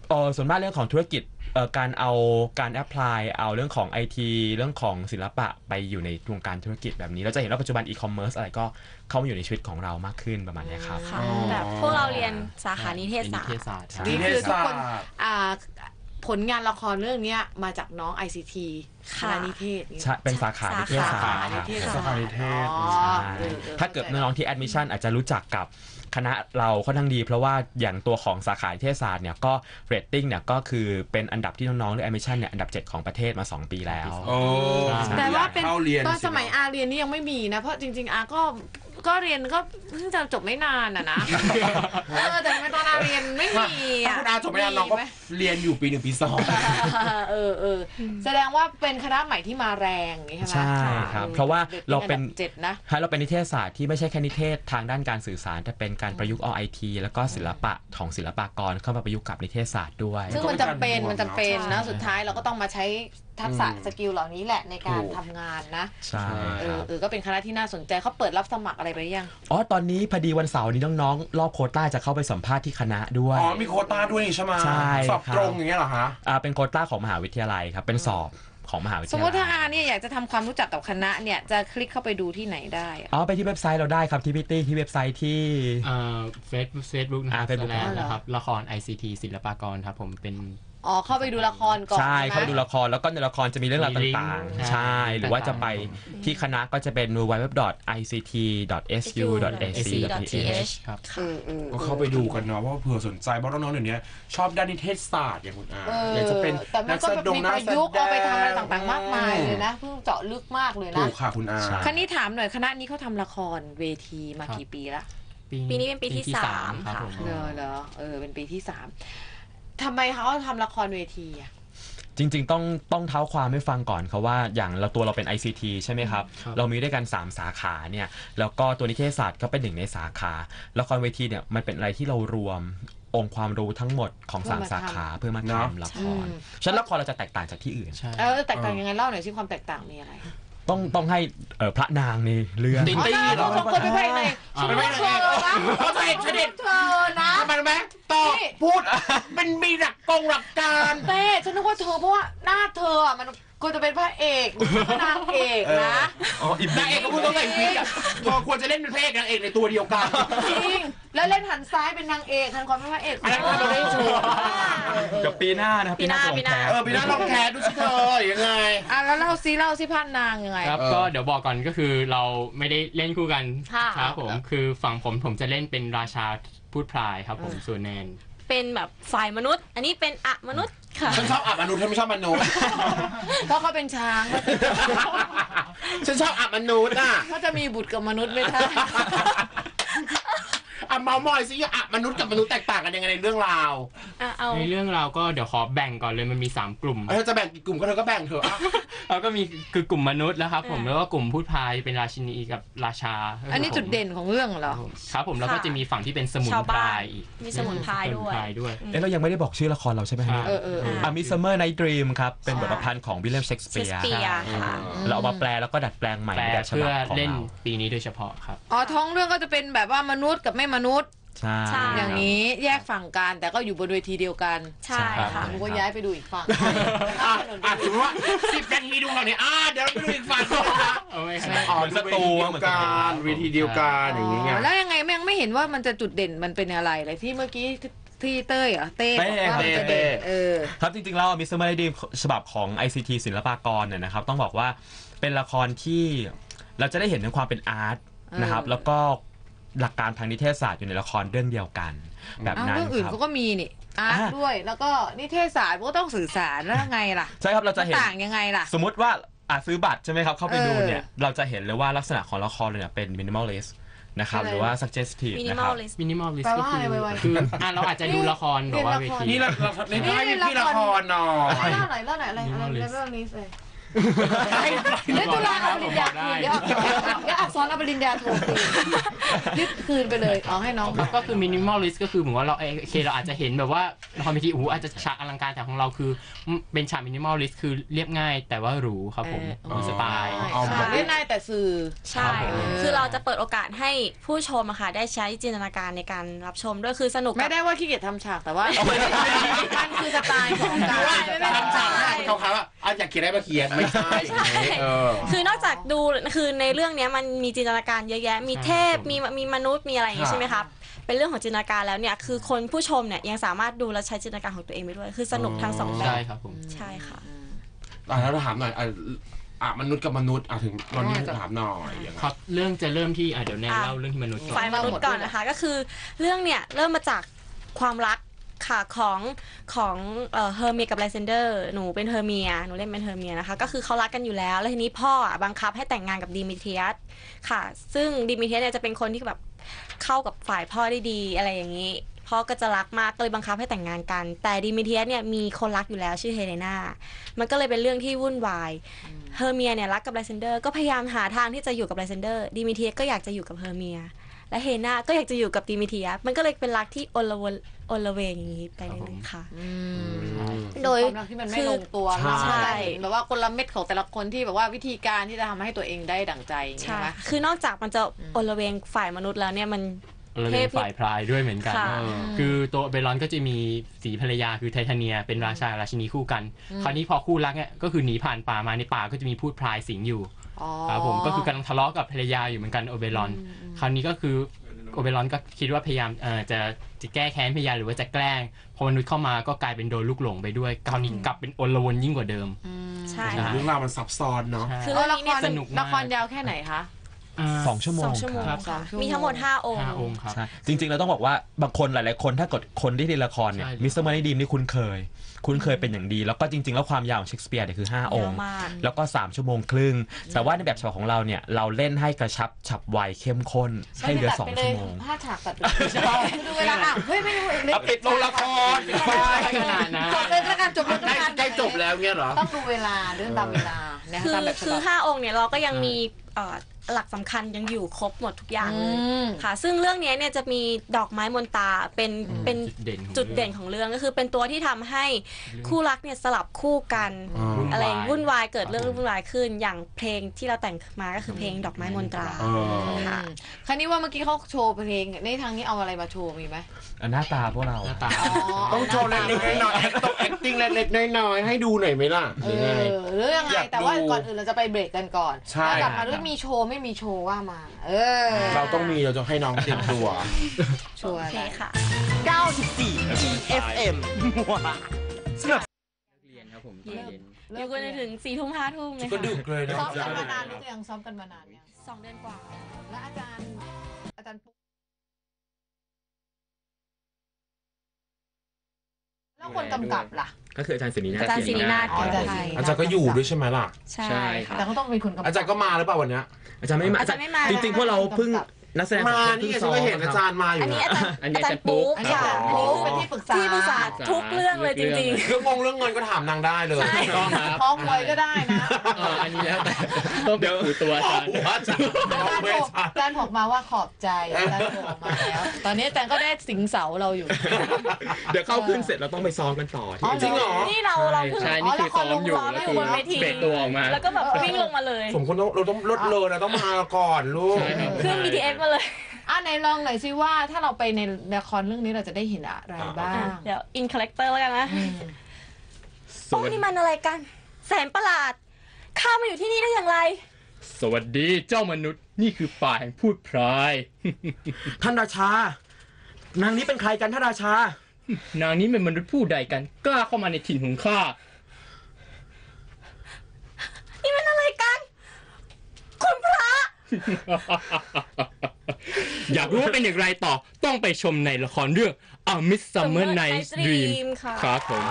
[SPEAKER 9] เออส่วนมากเรื่องของธุรกิจเอ่อการเอาการแอพพลายเอาเรื่องของไอทีเรื่องของศิลปะไปอยู่ในวงการธุรกิจแบบนี้ เราจะเห็นว่าปัจจุบันอีคอมเมิร์ซอะไรก็เข้ามาอยู่ในชีวิตของเรามากขึ้นประมาณเนี้ยครับ
[SPEAKER 10] ค่ะแบบพวกเราเรียนสาขานิเทศ
[SPEAKER 9] เป็น
[SPEAKER 10] ศา
[SPEAKER 9] นิ
[SPEAKER 10] สตร์
[SPEAKER 9] เทศศาสตร์ครับ
[SPEAKER 2] นี่คือทุกคนอ่า ผลงานละครเรื่องเนี้ยมาจากน้อง ICT ค
[SPEAKER 10] ค่ะ
[SPEAKER 2] ณะนิเทศเนี่ย
[SPEAKER 9] ใช่เป็นสาขานิเทศศาสตร์
[SPEAKER 2] นิ
[SPEAKER 9] ครับ
[SPEAKER 2] เทศ
[SPEAKER 1] สาขานิเทศ
[SPEAKER 2] อ๋อ
[SPEAKER 9] ใช่
[SPEAKER 2] เออออ
[SPEAKER 9] ถ้าเกิดน้องๆที่แอดมิชชั่นอาจจะรู้จักกับคณะเราค่อนข้างดี เพราะว่าอย่างตัวของสาขานิเทศศาสตร์เนี่ยก็เรตติ้งเนี่ยก็คือเป็นอันดับที่น้องๆเลือกแอดมิชชั่นเนี่ยอันดับ 7 ของประเทศมา 2 ปีแล้ว
[SPEAKER 1] โอ้
[SPEAKER 2] แต่ว่าเป็น
[SPEAKER 1] เข้าเรียน
[SPEAKER 2] ตอนสมัยอาเรียนนี่ยังไม่มีนะ เพราะจริง ๆ อาก็ ก็เรียนก็เพิ่งจะจบไม่นานอะนะ เออแต่ทำไมตอนอาเรียนไม่มี
[SPEAKER 1] ถ้า
[SPEAKER 2] อะ
[SPEAKER 1] คุณอาจบไม่นานน้องก็
[SPEAKER 2] มีไหม
[SPEAKER 1] เรียนอยู่ปีหนึ่งปีสอง
[SPEAKER 2] เออเออแสดงว่าเป็นคณะใหม่ที่มาแรงอย่างนี้ใช่ไหม
[SPEAKER 9] ใช่ครับเพราะว่าเราเป็น
[SPEAKER 2] อันดับเจ็ดนะ
[SPEAKER 9] ให้เราเป็นนิเทศศาสตร์ที่ไม่ใช่แค่นิเทศทางด้านการสื่อสาร แต่เป็นการประยุกต์เอาไอทีแล้วก็ศิลปะของศิลปากรเข้ามาประยุกต์กับนิเทศศาสตร์ด้วย
[SPEAKER 2] ซึ่งมันจำเป็นมันจำเป็น
[SPEAKER 10] ใช่
[SPEAKER 2] นะสุดท้ายเราก็ต้องมาใช้ ทักษะ
[SPEAKER 1] อืม
[SPEAKER 2] สกิลเหล่านี้แหละในการ
[SPEAKER 1] ถูก
[SPEAKER 2] ทำงานนะ
[SPEAKER 9] ใช่
[SPEAKER 2] เอ
[SPEAKER 9] ค
[SPEAKER 2] อ
[SPEAKER 9] รับ
[SPEAKER 2] เออก็เป็นคณะที่น่าสนใจเขาเปิดรับสมัครอะไรไปยัง
[SPEAKER 9] อ๋อ ตอนนี้พอดีวันเสาร์นี้น้องๆ รอบโควต้าจะเข้าไปสัมภาษณ์ที่คณะด้วย
[SPEAKER 1] อ๋อมีโควต้าด้วยนี่ใช่ไหม
[SPEAKER 9] ใช่
[SPEAKER 1] สอบ
[SPEAKER 9] ครับ
[SPEAKER 1] ตรงอย่างเงี้ยเหรอฮะ
[SPEAKER 9] อ่าเป็นโควต้าของมหาวิทยาลัยครับ เป็นสอบของมหาวิท
[SPEAKER 2] สม
[SPEAKER 9] ยาม
[SPEAKER 2] ติถ้า
[SPEAKER 9] ลั
[SPEAKER 2] อายเนี่ยอยากจะทำความรู้จักกับคณะเนี่ยจะคลิกเข้าไปดูที่ไหนได้อะ
[SPEAKER 9] อ๋อไปที่เว็บไซต์เราได้ครับที่พิตตี้ที่เว็บไซต์ที่
[SPEAKER 11] เฟซเฟซบุ๊กนะค
[SPEAKER 9] อ่า
[SPEAKER 11] รับ
[SPEAKER 9] Facebook
[SPEAKER 11] แลนะครับละคร ICT ศิลปากรครับผมเป็น
[SPEAKER 2] อ๋อเข้าไปดูละครก่อน
[SPEAKER 9] ใช่
[SPEAKER 2] ไหม
[SPEAKER 9] เข้าไปดูละครแล้วก็ในละครจะมีเรื่องราว
[SPEAKER 11] มีลิงก์
[SPEAKER 9] ต่างๆ
[SPEAKER 11] ใช่
[SPEAKER 9] ใช่ หรือว่าจะไป
[SPEAKER 11] ต่าง
[SPEAKER 9] ที่คณะก็จะเป็น www.ict.su.ac.th
[SPEAKER 11] ครับ
[SPEAKER 2] เออเออ
[SPEAKER 1] ก็เข้าไปดูกันเนาะเพราะว่าเผื่อสนใจเพราะน้องๆเดี๋ยวนี้ชอบด้านนิเทศศาสตร์อย่างคุณอา
[SPEAKER 2] เออ
[SPEAKER 1] อยากจะเป็น
[SPEAKER 2] แต่มันก็
[SPEAKER 1] แสดง
[SPEAKER 2] มีประยุกต์เอาไปทำอะไรต่างๆมากมายเลยนะเพิ่งเจาะลึกมากเลย
[SPEAKER 1] ถู
[SPEAKER 2] นะ
[SPEAKER 1] กค่ะคุณอา
[SPEAKER 9] ใช่
[SPEAKER 2] คณะนี้ถามหน่อยคณะนี้เขาทำละครเวทีมา
[SPEAKER 11] ครับ
[SPEAKER 2] กี่ปีละ
[SPEAKER 10] ปีนี้เป็นปีที่สาม
[SPEAKER 11] ครับ
[SPEAKER 10] ค่ะ
[SPEAKER 11] ผม
[SPEAKER 2] เหรอเหรอเออเป็นปีที่สาม ทำไมเขาทำละครเวทีอะ
[SPEAKER 9] จริงๆ ต้องต้องเท้าความให้ฟังก่อนครับว่าอย่างเราตัวเราเป็น ICT ใช่ไหมครับ
[SPEAKER 11] ครับ
[SPEAKER 9] เรามีด้วยกัน 3 สาขาเนี่ยแล้วก็ตัวนิเทศศาสตร์ก็เป็นหนึ่งในสาขาละครเวทีเนี่ยมันเป็นอะไรที่เรารวมองค์ความรู้ทั้งหมดของ
[SPEAKER 2] เพื่อมา
[SPEAKER 9] 3สาขาเพื่อมา
[SPEAKER 1] เนอะ
[SPEAKER 9] ทำละคร
[SPEAKER 2] อืม
[SPEAKER 9] ฉะนั้นละครเราจะแตกต่างจากที่อื่น
[SPEAKER 11] ใช่
[SPEAKER 2] เออแตกต่างยังไงเล่าหน่อยสิความแตกต่างมีอะไร
[SPEAKER 9] ต้องต้องให้เอ่อพระนางในเรื่อง
[SPEAKER 1] ติ๊งตี้เหรอ
[SPEAKER 2] สองคนเป็นพระเอกเลยฉัน
[SPEAKER 1] เป็นพ
[SPEAKER 2] ว่า
[SPEAKER 1] ระ
[SPEAKER 2] เธ
[SPEAKER 1] เอก
[SPEAKER 2] อนะ
[SPEAKER 1] เขาจะเอกเสด็จ
[SPEAKER 2] เธอนะ
[SPEAKER 1] ทำไมรู้ไหมตอบ
[SPEAKER 2] นี่
[SPEAKER 1] พูดเป็นมีหลักกงหลักการ
[SPEAKER 2] เต้ฉันนึกว่าเธอเพราะว่าหน้าเธออะมัน ควรจะเป็นพระเอกไม่ใช่นางเอกนะ
[SPEAKER 1] อ๋ออิมนางเอกก็พูดต้องแต่งพีกอะเธอควรจะเล่นเป็นพระเอกนางเอกในตัวเดียวกัน
[SPEAKER 2] จริงแล้วเล่นหันซ้ายเป็นนางเอกหันขวาเป็นพระเอก
[SPEAKER 1] อันนั้นเราได้ชัวร์
[SPEAKER 9] กับปีหน้านะครับ
[SPEAKER 10] ปีหน้า
[SPEAKER 9] จะลง
[SPEAKER 10] ปีหน้า
[SPEAKER 9] แคส
[SPEAKER 1] เออปีหน้าลองแคสดูสิเธอยังไง
[SPEAKER 2] อะแล้วเล่าซิเล่าซิพานนางยังไง
[SPEAKER 11] ครับ
[SPEAKER 1] เออ
[SPEAKER 11] ก็เดี๋ยวบอกก่อนก็คือเราไม่ได้เล่นคู่กัน
[SPEAKER 2] ค่ะ
[SPEAKER 11] ครับผมคือฝั่งผมผมจะเล่นเป็นราชาพูดพลายครับผมส่วนแนน
[SPEAKER 10] เป็นแบบฝ่ายมนุษย์ อันนี้เป็นอะมนุษย์ค่ะ
[SPEAKER 1] ฉันชอบอับมนุษย์ฉันไม่ชอบมนุษย์
[SPEAKER 2] เพราะเขาเป็นช้าง
[SPEAKER 1] ฉันชอบอับมนุษย์อะ
[SPEAKER 2] เขาจะมีบุตรกับมนุษย์ไม่ได้
[SPEAKER 1] อะเมามอยสิอะมนุษย์กับมนุษย์แตกต่างกันยังไงในเรื่องราว
[SPEAKER 10] อะเอา
[SPEAKER 11] ในเรื่องเราวก็เดี๋ยวขอแบ่งก่อนเลยมันมี 3 กลุ่ม
[SPEAKER 1] เธอจะแบ่งกี่กลุ่มก็เธอก็แบ่งเถอะอะ
[SPEAKER 11] เราก็มีคือกลุ่มมนุษย์แล้วครับผมแล้วก็กลุ่มพูดพลายเป็นราชินีกับราชา
[SPEAKER 2] อันนี้จุดเด่นของเรื่องเหรอ
[SPEAKER 11] ครับผมแล้วก็จะมีฝั่งที่เป็นสมุน
[SPEAKER 10] ชาว
[SPEAKER 11] ไพร
[SPEAKER 10] บ้าน
[SPEAKER 11] อีก
[SPEAKER 10] มีสมุนไพรด้วย
[SPEAKER 11] สมุนไพรด้วย
[SPEAKER 9] เอ๊ะเรายังไม่ได้บอกชื่อละครเราใช่ไหมฮะเนี่ย
[SPEAKER 2] เออเออเออ
[SPEAKER 9] อะมี Summer Night Dream ครับเป็นบทประพันธ์ของวิลเลียมเชกส
[SPEAKER 10] เช
[SPEAKER 9] เปี
[SPEAKER 10] ส
[SPEAKER 9] ยร์
[SPEAKER 10] เปียร์ค่ะ
[SPEAKER 9] เราเอามาแปลแล้วก็ดัดแปลงใหม่
[SPEAKER 11] แปล
[SPEAKER 9] ในแบบฉ
[SPEAKER 11] เพื่
[SPEAKER 9] บั
[SPEAKER 11] อบ
[SPEAKER 9] ของ
[SPEAKER 11] เล่น
[SPEAKER 9] เรา
[SPEAKER 11] ปีนี้โดยเฉพาะครับ
[SPEAKER 2] อ๋อท้องเรื่องก็จะเป็นแบบว่ามนุษย์กับไม่มนุษย์
[SPEAKER 9] ใช่
[SPEAKER 10] ใช่
[SPEAKER 2] อย่างนี้แยกฝั่งกันแต่ก็อยู่บนเวทีเดียวกัน
[SPEAKER 10] ใช่ค่ะ
[SPEAKER 2] หนูก็ย้ายไปดูอีกฝั่ง
[SPEAKER 1] อะอะถือว่าสิบนาทีดูฝั่งนี้อะเดี๋ยวเราไปดูอีกฝั่งหนึ่งนะ
[SPEAKER 11] เอาไว้
[SPEAKER 1] อ๋อเวทีเดียวกันเวทีเดียวกันอย่างงี้ไง
[SPEAKER 2] แล้วยังไงแม่งไม่เห็นว่ามันจะจุดเด่นมันเป็นอะไรเลยที่เมื่อกี้ที่เต้ยเหรอเต้
[SPEAKER 9] เต้
[SPEAKER 2] บอกว่ามันจะ
[SPEAKER 1] เต้
[SPEAKER 2] เด่นเออ
[SPEAKER 9] ครับจริงๆแล้วมิสเตอร์มาดีฉบับของ ICT ศิลปากรเนี่ยนะครับต้องบอกว่าเป็นละครที่เราจะได้เห็นถึงความเป็นอาร์ตนะครับ
[SPEAKER 2] เออ
[SPEAKER 9] แล้วก็ หลักการทางนิเทศศาสตร์อยู่ในละครเรื่องเดียวกัน แบบ
[SPEAKER 2] เอา
[SPEAKER 9] นั้น
[SPEAKER 2] เรื่องอื่น
[SPEAKER 9] ครับ
[SPEAKER 2] เขาก็มีนี่อาร์ต
[SPEAKER 9] อะ
[SPEAKER 2] ด้วยแล้วก็นิเทศศาสตร์มันก็ต้องสื่อสารแล้วยังไงล่ะ
[SPEAKER 9] ใช่ครับเราจะเห็น
[SPEAKER 2] ต่างยังไงล่ะ
[SPEAKER 9] สมมุติว่าอะซื้อบัตรใช่ไหมครับ เข้าไปดู
[SPEAKER 2] เออ
[SPEAKER 9] เนี่ย เราจะเห็นเลยว่าลักษณะของละครเนี่ยเป็น minimalist นะครับ
[SPEAKER 2] อะไร
[SPEAKER 9] หรือว่า suggestive
[SPEAKER 10] มินิ
[SPEAKER 9] นะ
[SPEAKER 10] ม
[SPEAKER 9] ค
[SPEAKER 10] อ
[SPEAKER 9] รั
[SPEAKER 10] ล
[SPEAKER 9] บ
[SPEAKER 10] ลิส
[SPEAKER 11] มินิมอลลิส
[SPEAKER 2] แปล
[SPEAKER 11] ก็
[SPEAKER 2] ว่า
[SPEAKER 11] คือ
[SPEAKER 2] อะไรไวๆ
[SPEAKER 11] คืออะเราอาจจะดูละครแบบว่าเวที
[SPEAKER 1] นี่เราเราในท้ายมีพี่ละครหน่อย
[SPEAKER 2] เล่าหน่อยเล่าหน่อยอะไรอะไร
[SPEAKER 11] Minimalist
[SPEAKER 2] เรื่องนี้เลย
[SPEAKER 11] ให้
[SPEAKER 2] เล่นตุลา
[SPEAKER 11] ครั
[SPEAKER 2] เอา
[SPEAKER 11] บ
[SPEAKER 2] ปริญญา
[SPEAKER 11] บอก
[SPEAKER 2] คืนเดี๋ยวเดี๋ยวอักษรเอาปริญญาโทคืนยึดคืนไปเลยเอาให้น้อง
[SPEAKER 11] ครับก็คือมินิมอลลิสก็คือเหมือนว่าเราเออโอเคเราอาจจะเห็นแบบว่าละครเวทีอ้โหอาจจะฉากอลังการแต่ของเราคือเป็นฉากมินิมอลลิสคือเรียบง่าย แต่ว่าหรูครับผมสไตล์
[SPEAKER 1] เอาแบบ
[SPEAKER 2] เล่นได้แต่สื่อ
[SPEAKER 10] ใช่
[SPEAKER 2] คื
[SPEAKER 10] อเราจะเปิดโอกาสให้ผู้ชมอะค่ะได้ใช้จินตนาการในการรับชมด้วยคือสนุก
[SPEAKER 2] ไม่ได้ว่าขี้เกียจทำฉากแต่ว่ามันคือสไตล์ของการ
[SPEAKER 1] ทำฉากเขาครับอะอยากเขียนได้มาเขียนไม่ใช่อย่างนี้เออ
[SPEAKER 10] คือนอกจากดูคือในเรื่องเนี้ยมันมีจินตนาการเยอะแยะ มีเทพมีมีมนุษย์มีอะไรอย่างงี้
[SPEAKER 1] ครับ
[SPEAKER 10] ใช่ไหมครับเป็นเรื่องของจินตนาการแล้วเนี่ยคือคนผู้ชมเนี่ยยังสามารถดูและใช้จินตนาการของตัวเองไปด้วย คือสนุกทั้งสองแบ
[SPEAKER 11] ใช่
[SPEAKER 10] บ
[SPEAKER 11] ครับผม
[SPEAKER 10] ใช่ค่ะ
[SPEAKER 1] อะแล้วเราถามหน่อยอะอะมนุษย์กับมนุษย์อะถึงตอนนี้ถามหน่อยอย่าง
[SPEAKER 11] ครับเรื่องจะเริ่มที่อะเดี๋ยวแนน
[SPEAKER 10] อะ
[SPEAKER 11] เล่าเรื่องที่มนุษย์ก่อน
[SPEAKER 10] ฝ่ายมนุษย์ก่อนนะคะก็คือเรื่องเนี่ยเริ่มมาจากความรัก ค่ะของของเอ่อเฮอร์เมียกับไลเซนเดอร์ หนูเป็นเฮอร์เมียหนูเล่นเป็นเฮอร์เมียนะคะ ก็คือเขารักกันอยู่แล้ว แล้วทีนี้พ่ออะบังคับให้แต่งงานกับดีมิเทียสค่ะ ซึ่งดีมิเทียสเนี่ยจะเป็นคนที่แบบเข้ากับฝ่ายพ่อได้ดีอะไรอย่างนี้ พ่อก็จะรักมากก็เลยบังคับให้แต่งงานกัน แต่ดีมิเทียสเนี่ยมีคนรักอยู่แล้วชื่อเฮเลนามันก็เลยเป็นเรื่องที่วุ่นวายเฮอร์เมียเนี่ยรักกับไลเซนเดอร์ก็พยายามหาทางที่จะอยู่กับไลเซนเดอร์ดีมิเทียสก็อยากจะอยู่กับเฮอร์เมีย และเฮนาก็อยากจะอยู่กับดิมิเทียสมันก็เลยเป็นรักที่โอละวนโอละเวงอย่างนี้ไปเรื่อยๆค่ะ โดย
[SPEAKER 2] ความรักที่มันไม่ลงตัว
[SPEAKER 10] ใช่
[SPEAKER 2] เนาะได้เห็นแบบว่าคนละเม็ดของแต่ละคนที่แบบว่าวิธีการที่จะทำให้ตัวเองได้ดั่งใจอย่างเงี้ย
[SPEAKER 10] ใช่
[SPEAKER 2] ไหม
[SPEAKER 10] คือนอกจากมันจะโอละเวงฝ่ายมนุษย์แล้วเนี่ยมัน
[SPEAKER 11] เราเป็นฝ่ายพรายด้วยเหมือนกัน
[SPEAKER 10] ค่ะ
[SPEAKER 11] เออคือตัวเบลอนก็จะมีสีภรรยาคือไทเทเนีย เป็นราชาราชินีคู่กัน
[SPEAKER 2] อืม
[SPEAKER 11] คราวนี้พอคู่รักเนี่ยก็คือหนีผ่านป่ามาในป่าก็จะมีพูดพรายสิงอยู่
[SPEAKER 2] อ๋อ
[SPEAKER 11] ครับผมก็คือกำลังทะเลาะกับภรรยาอยู่เหมือนกันโอเบรอน คราวนี้ก็คือโอเบรอนก็คิดว่าพยายามเอ่อจะจะแก้แค้นภรรยาหรือว่าจะแกล้งพอมนุษย์เข้ามาก็กลายเป็นโดนลูกหลงไปด้วยคราวนี้กลับเป็นโอลวนยิ่งกว่าเดิม
[SPEAKER 10] ใช่
[SPEAKER 1] เรื่องราวมันซับซ้อนเนาะ
[SPEAKER 10] คือ
[SPEAKER 2] เออ
[SPEAKER 10] เรื่อง
[SPEAKER 2] ละ
[SPEAKER 10] นี้
[SPEAKER 2] ค
[SPEAKER 10] เนี่ย
[SPEAKER 2] ร
[SPEAKER 11] สนุกมาก
[SPEAKER 2] ละครยาวแค่ไหนคะ
[SPEAKER 9] สองชั่วโม
[SPEAKER 10] ส
[SPEAKER 9] ง
[SPEAKER 10] องชั่วโมง
[SPEAKER 9] ครับ
[SPEAKER 10] ค่ะ
[SPEAKER 2] สองชั่วโมง
[SPEAKER 10] มีทั้งหมด 5 องค์
[SPEAKER 11] ห้าองค์ครับ
[SPEAKER 9] ใช่จริง ๆ เราต้องบอกว่าบางคนหลาย ๆ คนถ้าเกิดคนที่เรียนละครเนี่ย
[SPEAKER 11] ใช่
[SPEAKER 9] มิสเตอร์มานีดีมนี่คุ้นเคย คุ้นเคยเป็นอย่างดี แล้วก็จริง ๆ แล้วความยาวของเชคสเปียร์เนี่ยคือ 5 องค์
[SPEAKER 10] ยาวมาก
[SPEAKER 9] แล้วก็ 3 ชั่วโมงครึ่ง แต่ว่าในแบบฉบับของเราเนี่ยเราเล่นให้กระชับฉับไวเข้มข้นให้เหลือ 2 ชั่วโมง
[SPEAKER 2] ห้าฉากตัดไปเลยดูเวลาอะเฮ้ยไม่รู้เล็ก
[SPEAKER 1] เอาปิดโรงละคร
[SPEAKER 11] ไม่ขนาดนะ
[SPEAKER 2] จบเลยแล้วกันจบเลย
[SPEAKER 1] ใกล้
[SPEAKER 2] แล้วกัน
[SPEAKER 1] ใกล้จบแล้วเงี้ยเหรอ
[SPEAKER 2] ต้องดูเวลาเรื่องตามเวลานะคะ
[SPEAKER 10] คือ
[SPEAKER 2] ตามแบบฉ
[SPEAKER 10] คือ
[SPEAKER 2] บับ
[SPEAKER 10] ห้าองค์เนี่ยเราก็ยังมีเอ่อ หลักสำคัญยังอยู่ครบหมดทุกอย่างเลย
[SPEAKER 2] อืม
[SPEAKER 10] ค่ะ ซึ่งเรื่องเนี้ยเนี่ยจะมีดอกไม้มนตราเป็นเป็น
[SPEAKER 11] จุดเด่นของ
[SPEAKER 10] จุด
[SPEAKER 11] เรื่อง
[SPEAKER 10] เด่นของเรื่องก็คือเป็นตัวที่ทำให้คู่รักเนี่ยสลับคู่กัน
[SPEAKER 1] อ๋อ อ
[SPEAKER 10] อะไร
[SPEAKER 11] วุ่นวาย
[SPEAKER 10] วุ่นวายเกิดเรื่องวุ่นวายขึ้น อย่างเพลงที่เราแต่งมาก็คือเพลงดอกไม้มนตรา
[SPEAKER 1] เออ
[SPEAKER 10] ค่ะ
[SPEAKER 2] คราวนี้ว่าเมื่อกี้เขาโชว์เพลงในทางนี้เอาอะไรมาโชว์มีไหม
[SPEAKER 9] อันหน้าตาพวกเรา
[SPEAKER 11] หน้าตา
[SPEAKER 1] ต้องโชว์เล็กๆน้อยๆต้อง acting เล็กๆน้อยๆให้ดูหน่อยไหมล่ะห
[SPEAKER 2] เอ
[SPEAKER 1] รือไง
[SPEAKER 2] อหรือยังไง
[SPEAKER 1] อยาก
[SPEAKER 2] แต่ว่า
[SPEAKER 1] ดู
[SPEAKER 2] ก่อนอื่นเราจะไปเบรกกันก่อน
[SPEAKER 1] ใช่
[SPEAKER 2] แล้วกลับมาด้วยมีโชว์ไม่มีโชว์ว่ามา เออ
[SPEAKER 1] เราต้องมีเราจะให้น้องเตรียมตัว
[SPEAKER 2] โชว์
[SPEAKER 10] โอ
[SPEAKER 2] อะ
[SPEAKER 10] เค
[SPEAKER 2] ไร
[SPEAKER 10] ค่ะ
[SPEAKER 8] 94 GFM
[SPEAKER 10] อยู่ กันจนถึงสี่ทุ่มห้าทุ่มเลย
[SPEAKER 1] ก็
[SPEAKER 10] ค่ะ
[SPEAKER 1] ดึกเลยนะ
[SPEAKER 2] ซ้อมกันมานานหรือยังซ้อมกันมานานยัง
[SPEAKER 10] สองเดือนกว่า
[SPEAKER 2] แล้วอาจารย์อาจารย์ปุ๊กแล้วคนกำกับล่ะ
[SPEAKER 9] ก็คืออาจารย์ศิรินาถ
[SPEAKER 10] อาจารย์ศิรินาถ
[SPEAKER 2] อ๋ออาจารย์
[SPEAKER 10] ใช่
[SPEAKER 1] อาจารย์ก็อยู่ด้วยใช่ไหมล่ะ
[SPEAKER 10] ใช่ค่ะ
[SPEAKER 2] แต่เขาต้องเป็นคนกำกับ
[SPEAKER 1] อาจารย์ก็มาหรือเปล่าวันเนี้ย
[SPEAKER 9] อาจารย์ไม่มา
[SPEAKER 10] อาจารย์ไม่มา
[SPEAKER 9] จริงๆพวกเราเพิ่ง นักแสดง
[SPEAKER 1] มา
[SPEAKER 9] สองค
[SPEAKER 1] นี่ไง
[SPEAKER 9] พิ่
[SPEAKER 1] ฉัน
[SPEAKER 9] ซ้
[SPEAKER 1] ก็
[SPEAKER 9] ม
[SPEAKER 1] เห็นอาจารย์มาอยู่
[SPEAKER 10] อันนี้
[SPEAKER 1] นะ
[SPEAKER 10] อาจารย์
[SPEAKER 12] อันนี้
[SPEAKER 10] อาจารย์ปุ๊ก
[SPEAKER 2] อันนี้
[SPEAKER 10] ค่ะ
[SPEAKER 2] อาจารย์ปุ๊กเป็นที่ปรึกษา
[SPEAKER 10] ที่ปรึกษาทุกเรื่องเลยจริง
[SPEAKER 1] เรื่องงงเรื่องเงินก็ถามนางได้เลย
[SPEAKER 12] ต้องครับ
[SPEAKER 2] ท้องไวก็ได้นะ
[SPEAKER 12] เอออันนี้แล้วแต่ต้องเดี๋ยวหูตัวอาจารย์
[SPEAKER 1] ว่าจะ
[SPEAKER 2] อาจารย์บอกอาจารย์บอกมาว่าขอบใจอาจารย์บอกมาแล้ว ตอนนี้อาจารย์ก็ได้สิงเสาเราอยู่
[SPEAKER 9] เดี๋ยวเข้าขึ้นเสร็จเราต้องไปซ้อมกันต่อที่
[SPEAKER 2] อ๋อ
[SPEAKER 1] จริงเหรอ
[SPEAKER 10] ๆ นี่เราเราเพิ่ง
[SPEAKER 12] ใช่นี่คือซ้อมอยู่
[SPEAKER 10] ซ้อม
[SPEAKER 12] แล้ว
[SPEAKER 10] อ
[SPEAKER 12] คื
[SPEAKER 10] ยู่
[SPEAKER 12] อบ
[SPEAKER 10] นเวที
[SPEAKER 12] เบรกตัวออกมา
[SPEAKER 10] แล้วก็แบบวิ่งลงมาเลย
[SPEAKER 1] สมควรต้องเราต้องลดเลยนะต้องมาก่อนลูก
[SPEAKER 12] ใช่ครับ
[SPEAKER 10] ขึ้น BTS มาเลย
[SPEAKER 2] อะไหนลองหน่อยสิว่าถ้าเราไปในละครเรื่องนี้เราจะได้เห็นอะไรบ้าง
[SPEAKER 10] เดี๋ยวอินคาแรคเตอร์แล้วกันนะ
[SPEAKER 2] อืม
[SPEAKER 10] โอ้นี่มันอะไรกัน แสนประหลาด ข้ามาอยู่ที่นี่ได้อย่างไร
[SPEAKER 12] สวัสดีเจ้ามนุษย์นี่คือป่าแห่งพูดพราย
[SPEAKER 9] ท่านราชา นางนี้เป็นใครกันท่านราชา
[SPEAKER 12] นางนี้เป็นมนุษย์ผู้ใดกัน กล้าเข้ามาในถิ่นของข้า
[SPEAKER 10] นี่มันอะไรกัน คุณพระ
[SPEAKER 12] อยากรู้ว่าเป็นอย่างไรต่อต้องไปชมในละครเรื่อง A Midsummer Night's Dream ครับผม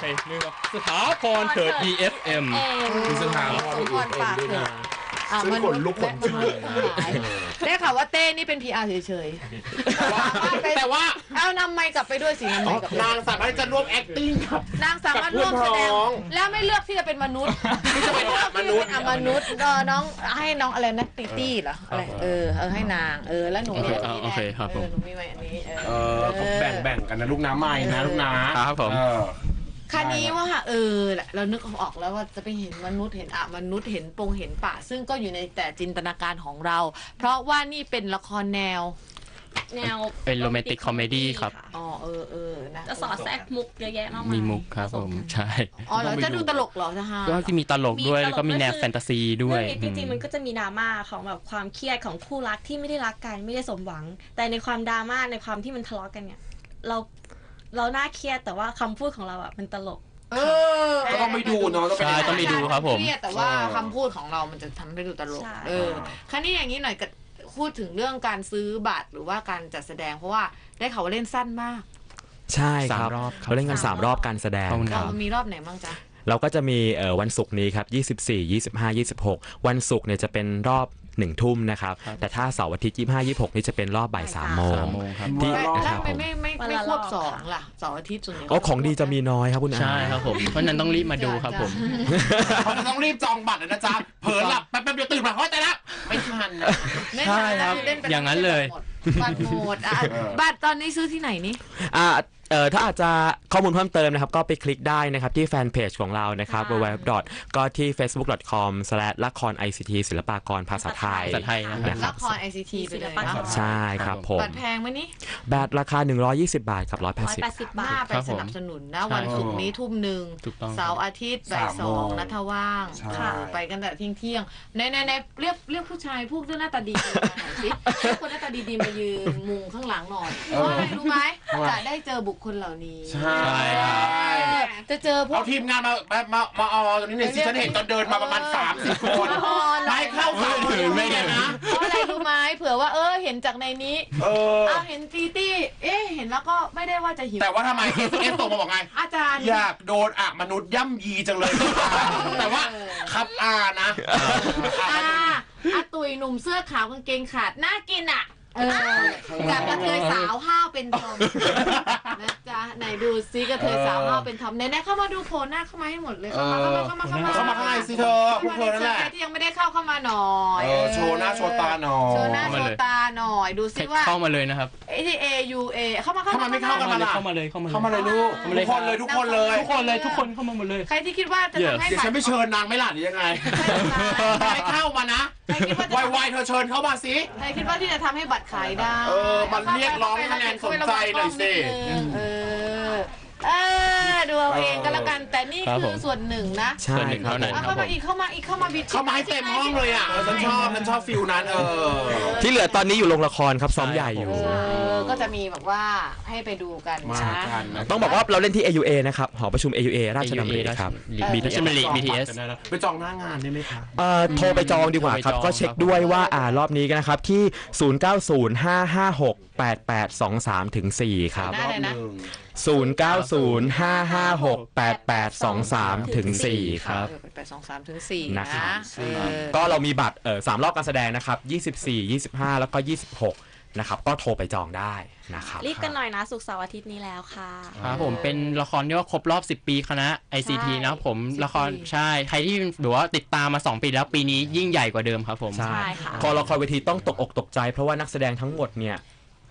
[SPEAKER 12] ใช่เรื่องสถาพรเถิด EFM
[SPEAKER 10] เอง
[SPEAKER 1] มีสถา
[SPEAKER 2] สมพรปากเถอะอะ
[SPEAKER 1] ซึ่ง
[SPEAKER 2] มัน
[SPEAKER 1] ขนลุกขน
[SPEAKER 2] และม
[SPEAKER 1] ชั
[SPEAKER 2] นุษ
[SPEAKER 1] น
[SPEAKER 2] ย์ทั้งหลายได้ข่าวว่าเต้นี่เป็น PR เฉยๆ
[SPEAKER 1] แต่ว่า
[SPEAKER 2] เอานำไมค์กลับไปด้วยสินำไมค์กลับไป
[SPEAKER 1] นางสามารถจะร่วม acting กับ
[SPEAKER 2] นางสามารถร่วมแสดง
[SPEAKER 1] กับเพื่อนพ้อง
[SPEAKER 2] แล้วไม่เลือกที่จะเป็นมนุษย์
[SPEAKER 1] ที่จะเป็นมนุษย์
[SPEAKER 2] เลือกที่จะเป็นอมนุษย์เออน้องให้น้องอะไรนะติตี้เหรออะไรเออเออให้นางเออแล้วหนูมีอันนี้
[SPEAKER 12] โอเคครับผม
[SPEAKER 2] เออหนูมีไว้อันนี้
[SPEAKER 1] เออเขาแบ่งแบ่งกันนะลูกน้ำใหม่นะลูกน้ำ
[SPEAKER 12] ครับผม
[SPEAKER 1] เออ
[SPEAKER 2] คันนี้ว่าเออเรานึกออกแล้วว่าจะไปเห็นมนุษย์เห็นอะมนุษย์เห็นปงเห็นป่า ซึ่งก็อยู่ในแต่จินตนาการของเรา เพราะว่านี่เป็นละครแนว
[SPEAKER 10] แนว
[SPEAKER 12] เป็นโรแมนติกคอมเมดี้ครับ
[SPEAKER 2] อ๋อเออเออนะ
[SPEAKER 10] จะสอดแทรกมุกเยอะแยะมาก
[SPEAKER 12] มี
[SPEAKER 10] มาย
[SPEAKER 12] มุกครับผมใช่
[SPEAKER 2] อ๋อเหรอจะดูตลกเหรอจะฮะ
[SPEAKER 12] ก็จะมีตลกด้วยแล้วก็มีแนวแฟนตาซีด้วย
[SPEAKER 10] เรื่องนี้จริงๆมันก็จะมีดราม่าของแบบความเครียดของคู่รักที่ไม่ได้รักกันไม่ได้สมหวัง แต่ในความดราม่าในความที่มันทะเลาะกันเนี่ย เรา เราน่าเครียดแต่ว่าคำพูดของเราอะมันตลก
[SPEAKER 2] เออ
[SPEAKER 1] ก็ต้องไปดูเนาะ
[SPEAKER 12] ใช่ต้องไปดูครับผม
[SPEAKER 2] เครียดแต่ว่าคำพูดของเรามันจะทำให้ดูตลก
[SPEAKER 10] ใช่
[SPEAKER 2] เออคราวนี้อย่างนี้หน่อยก็พูดถึงเรื่องการซื้อบัตรหรือว่าการจัดแสดงเพราะว่าได้ข่าวว่าเล่นสั้นมาก
[SPEAKER 9] ใช่ครับ
[SPEAKER 12] สามรอบครับ
[SPEAKER 9] เราเล่นกัน3รอบการแสดง
[SPEAKER 12] ขอบคุณ
[SPEAKER 9] ค
[SPEAKER 12] ครั
[SPEAKER 9] รับ
[SPEAKER 2] เรามีรอบไหนบ้างจ๊ะ
[SPEAKER 9] เราก็จะมีเอ่อวันศุกร์นี้ครับ 24 25 26 วันศุกร์เนี่ยจะเป็นรอบ หนึ่งทุ่มนะครับ แต่ถ้าเสาร์อาทิตย์25 26นี่จะเป็นรอบบ่ายสามโมง
[SPEAKER 12] สามโมงครับ
[SPEAKER 9] ที่
[SPEAKER 2] แล้ว
[SPEAKER 9] นะค
[SPEAKER 2] ทำ
[SPEAKER 9] รับ
[SPEAKER 2] ไม
[SPEAKER 9] ผม
[SPEAKER 2] ไม่ไม่
[SPEAKER 10] วัน
[SPEAKER 2] ไม่
[SPEAKER 10] ละ
[SPEAKER 2] ควบ
[SPEAKER 10] รอบ
[SPEAKER 2] สอง
[SPEAKER 10] ค่ะ
[SPEAKER 2] ล่ะเสาร์อาทิตย์ส่วนใหญ่
[SPEAKER 9] โอ้ของดีจะมีน้อยครับคุณอา
[SPEAKER 12] ใช่ครับผมเพราะฉะนั้นต้องรีบมาดูครับผม
[SPEAKER 1] เขาจะต้องรีบจองบัตรเลยนะจ๊ะ เผลอหลับแป๊บๆเดียวตื่นมาเฮ้ยแต่ละไม่ทันนะ
[SPEAKER 2] ไม่
[SPEAKER 12] ใช่
[SPEAKER 2] ทัน
[SPEAKER 12] ครับ
[SPEAKER 2] นะเล่นไป
[SPEAKER 12] อย่างนั้นเลย
[SPEAKER 2] บัตรหมดอะบัตรตอนนี้ซื้อที่ไหนนี่
[SPEAKER 9] อ่า เอ่อถ้าอาจจะข้อมูลเพิ่มเติมนะครับ ก็ไปคลิกได้นะครับ ที่แฟนเพจของเรานะครับ
[SPEAKER 2] ค่ะ
[SPEAKER 9] www. ก็ที่ facebook.com/ ละคร ICT ศิลปากรภาษาไทย
[SPEAKER 12] ภาษาไทยนะครับ
[SPEAKER 9] นะค
[SPEAKER 2] ละ
[SPEAKER 9] รับ
[SPEAKER 2] คร ICT ไปเลยนะ
[SPEAKER 9] ใช่ครับผม
[SPEAKER 2] บัตรแพงไหมนี่
[SPEAKER 9] แบตราคา 120 บาทกับ
[SPEAKER 10] ร้อยแปด
[SPEAKER 9] 180
[SPEAKER 10] สิบ
[SPEAKER 2] ห
[SPEAKER 10] บา
[SPEAKER 2] น้า
[SPEAKER 10] ท
[SPEAKER 2] ไป
[SPEAKER 12] ครับ
[SPEAKER 2] ส
[SPEAKER 12] ผม
[SPEAKER 2] นับสนุนนะ
[SPEAKER 12] ใช่
[SPEAKER 2] วันศุกร์นี้ทุ่มหนึ่ง
[SPEAKER 12] ถูกต้อง
[SPEAKER 2] เสาร์อาทิตย์บ่ายสองนัทว่าง
[SPEAKER 1] ใช่
[SPEAKER 2] ค่ะ ไปกันแต่เที่ยงเที่ยงๆในในในเรียกเรียกผู้ชายพวกเรื่องหน้าตาดีมาหน่อยสิเรียกคนหน้าตาดีๆมายืนมุงข้างหลังหน่อยเพราะอะไรรู้ไหมจะได้เจอบุคคลเหล่านี้
[SPEAKER 1] ใช่
[SPEAKER 12] ครับ
[SPEAKER 2] เออจะเจอพว
[SPEAKER 1] เอา
[SPEAKER 2] ก
[SPEAKER 1] ทีมงานมามามามาเอาตรงนี้หน่อยสิฉันเห็นตอนเดินมาประมาณ3ามสิบคน
[SPEAKER 2] เออ
[SPEAKER 1] ไม่เข้าสามคนไม่ได้นะ
[SPEAKER 2] เพราะอะไรรู้ไหมเผื่อว่าเออเห็นจากในนี้
[SPEAKER 1] เออ
[SPEAKER 2] เอาเห็นตีตี้เอ๊ะเห็นแล้วก็ไม่ได้ว่าจะหิว
[SPEAKER 1] แต่ว่าทำไมเอสเอสส่งมาบอกไง
[SPEAKER 2] อาจารย์
[SPEAKER 1] อยากโดนอะมนุษย์ย่ำยีจังเลย แต่ว่าครับอานะ
[SPEAKER 2] อ่าอาตุยหนุ่มเสื้อขาวกางเกงขาดน่ากินอะ เออกับกระเทยสาวห้าวเป็นทอมนะ จ๊ะไหนดูซิกระเทยสาวห้าวเป็นทอมไหนๆเข้ามาดูโผล่หน้าเข้ามาให้หมดเลยเข้ามาเข้ามาเข้ามาเข้ามา
[SPEAKER 1] เข้ามาข้างในสิเธอพวกเธอนั่นแหละ
[SPEAKER 2] ใครที่ยังไม่ได้เข้าเข้ามาหน่อย
[SPEAKER 1] เออโชว์หน้าโชว์ตาหน่อ
[SPEAKER 2] โชว์หน้าย
[SPEAKER 12] เข้า
[SPEAKER 2] โช
[SPEAKER 12] มาเลย
[SPEAKER 2] ว์ตาหน่อยดูซิว่า
[SPEAKER 12] เข้ามาเลยนะครับ
[SPEAKER 2] เอทีเอยูเอเข้ามาเข้า
[SPEAKER 1] เข้ามาไม่เข้ากันมาล่ะ
[SPEAKER 12] เข้ามาเลยเข้ามาเลย
[SPEAKER 1] เข้ามาเลยลูกทุกคนเลยทุกคนเลย
[SPEAKER 12] ทุกคนเลยทุกคนเข้ามาหมดเลย
[SPEAKER 2] ใครที่คิดว่าจะทำให้
[SPEAKER 1] เดี๋ยวฉันไม่เชิญนางไม่หล่ะหรือยังไงไม่เข้ามานะ
[SPEAKER 2] ใครคิดว่าจะ
[SPEAKER 1] ไวๆเธอเชิญเข้ามาสิ
[SPEAKER 2] ใครคิดว่าที่จะทำให้บัตรขายได้
[SPEAKER 1] เออมันเรียกร้องคะแนนสนใจหน่อยสิ
[SPEAKER 2] เออ เออดูเอาเองก็แล้วกันแต่นี่
[SPEAKER 12] ครับ
[SPEAKER 2] คื
[SPEAKER 12] ผ
[SPEAKER 2] อ
[SPEAKER 12] ม
[SPEAKER 2] ส่วนหนึ่งนะ
[SPEAKER 9] ใช่
[SPEAKER 12] ส่วนหนึ่ง
[SPEAKER 9] ครับ
[SPEAKER 12] เท่านั้น
[SPEAKER 2] เอาเข้ามาอีกเข้ามาอีกเข้ามาบิด
[SPEAKER 1] เข้ามาให้เต็มห้องเลยอะเออฉันชอบฉันชอบฟิลนั้นเออ
[SPEAKER 9] ที่เหลือตอนนี้อยู่โรงละครครับซ้อมใหญ่อยู่
[SPEAKER 2] เออก็จะมีแบบว่าให้ไปดูกัน
[SPEAKER 1] มา
[SPEAKER 2] นะ
[SPEAKER 1] กันนะ
[SPEAKER 9] ต้องบอกว่าเราเล่นที่ AUA นะครับหอประชุม AUA ราชดำเนินครับ
[SPEAKER 12] บีทัชมิลี BTS
[SPEAKER 1] ไปจองหน้างานได้ไหมคะ
[SPEAKER 9] เอ่อโทรไปจองดีกว่าครับ
[SPEAKER 12] โทรไปจอง
[SPEAKER 9] ก็เช็คด้วยว่าอ่ารอบนี้กันนะครับ ที่ 0905568823ถึง4ครับ
[SPEAKER 2] หน้าเลยนะ
[SPEAKER 9] 0905568823 ถึง 4 ครับ
[SPEAKER 2] เออแปดสองสามถึงสี่
[SPEAKER 9] นะ
[SPEAKER 2] นะครับ เออ
[SPEAKER 9] ก็เรามีบัตรเอ่อสามรอบการแสดงนะครับ 24 25 แล้วก็ 26 นะครับ ก็โทรไปจองได้นะครับ
[SPEAKER 10] รีบกันหน่อยนะสุกร์เสาร์อาทิตย์นี้แล้วค่ะ
[SPEAKER 12] ครับผมเป็นละครที่ว่าครบรอบ 10 ปีคณะ ICT
[SPEAKER 10] ใช่
[SPEAKER 12] นะครับผม
[SPEAKER 2] 10
[SPEAKER 12] ละคร
[SPEAKER 2] ปี
[SPEAKER 12] ใช่ ใครที่หรือว่าติดตามมา 2 ปีแล้วปีนี้ยิ่งใหญ่กว่าเดิมครับผม
[SPEAKER 9] ใช่
[SPEAKER 10] ใช่ค่ะ
[SPEAKER 9] พอละครเวทีต้องตกอกตกใจ เพราะว่านักแสดงทั้งหมดเนี่ย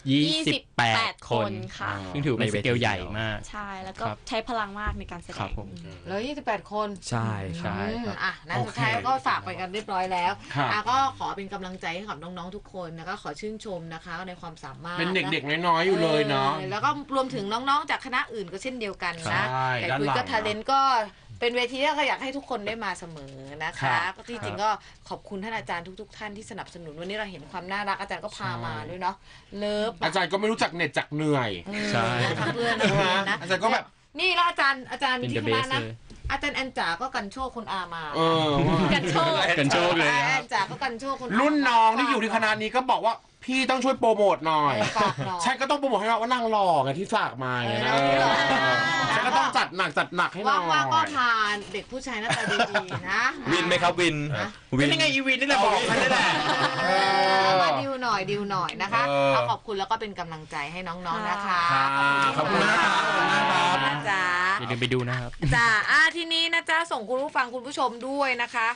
[SPEAKER 12] 28 คน
[SPEAKER 10] ค่ะ
[SPEAKER 12] ซึ่งถือเป็นสเกลใหญ่มาก
[SPEAKER 10] ใช่ แล้วก็
[SPEAKER 12] ครับ
[SPEAKER 10] ใช้พลังมากในการแสด
[SPEAKER 12] ครับ
[SPEAKER 10] ง
[SPEAKER 12] ผม
[SPEAKER 2] แล้วยี่สิบแปดคน
[SPEAKER 9] ใช่ค
[SPEAKER 12] ใช่
[SPEAKER 9] รับ
[SPEAKER 12] ครับ
[SPEAKER 2] อะนะ
[SPEAKER 1] โอเค
[SPEAKER 2] สุดท้ายก็ฝากไปกันเรียบร้อยแล้ว
[SPEAKER 1] ครับ
[SPEAKER 2] อะก็ขอเป็นกำลังใจให้กับน้องๆทุกคนนะคะ ขอชื่นชมนะคะในความสามารถ
[SPEAKER 1] เป็นเด็ก
[SPEAKER 2] นะ
[SPEAKER 1] ๆน้อยๆ อยู่เลยเนาะ
[SPEAKER 2] ออแล้วก็รวมถึงน้องๆ จากคณะอื่นก็เช่นเดียวกันนะ
[SPEAKER 1] ใช่
[SPEAKER 2] แต่
[SPEAKER 1] ด้าน
[SPEAKER 2] คุย
[SPEAKER 1] หลัง
[SPEAKER 2] ก็ทาเลนก็ เป็นเวทีที่ก็อยากให้ทุกคนได้มาเสมอนะ
[SPEAKER 1] ครั
[SPEAKER 2] คะ
[SPEAKER 1] บ
[SPEAKER 2] ก็ที่จริงก็ขอบคุณท่านอาจารย์ทุก ๆ ท่านที่สนับสนุนวันนี้เราเห็นความน่ารักอาจารย์ก็พามาด้วยเนาะเลิฟ
[SPEAKER 1] อาจารย์ก็ไม่รู้จักเหน็ดจากเหนื่อย
[SPEAKER 12] ใช่
[SPEAKER 2] นะคะเพื่อน
[SPEAKER 1] ใช่ไหม
[SPEAKER 2] นะ
[SPEAKER 1] อาจารย์ก็แบบ
[SPEAKER 2] นี่แล้วอาจารย์อาจารย์
[SPEAKER 12] เป็น
[SPEAKER 2] ที่
[SPEAKER 12] the
[SPEAKER 2] คณะ
[SPEAKER 12] best
[SPEAKER 2] นะ
[SPEAKER 12] เลย
[SPEAKER 2] อาจารย์แอนจ๋าก็กันโชคคุณอามา
[SPEAKER 1] เออว่า
[SPEAKER 2] กันโชค
[SPEAKER 12] กันโชคเลย
[SPEAKER 2] แอนจ๋าก็กันโชคคุณอา
[SPEAKER 1] รุ่นน้องที่อยู่ที่คณะนี้ก็บอกว่าพี่ต้องช่วยโปรโมทหน่อย
[SPEAKER 2] เออฝากหน่อย
[SPEAKER 1] ฉันก็ต้องโปรโมทให้เราว่านางหล่อไงที่ฝากมาไง
[SPEAKER 2] เออนางหล่อ
[SPEAKER 1] ฉันก็ต้องจัดหนักจัดหนักให้หน่อย
[SPEAKER 2] ว่างๆก็พาเด็กผู้ชายหน้าตาดีๆนะ
[SPEAKER 9] วินไหมครับวิน
[SPEAKER 1] วิน นี่ไงอีวินนี่แหละบอกมันนี่แหละ
[SPEAKER 2] เออมาดิวหน่อยดิวหน่อยนะคะ
[SPEAKER 1] เออ
[SPEAKER 2] เอาขอบคุณแล้วก็เป็นกำลังใจให้น้องๆนะคะ
[SPEAKER 1] ค่ะขอบคุณนะครับขอบคุณนะครับ
[SPEAKER 2] นะจ๊ะ
[SPEAKER 12] อย่าลืมไปดูนะครับ
[SPEAKER 2] จ้าอะทีนี้นะจ๊ะส่งคุณผู้ฟังคุณผู้ชมด้วยนะคะ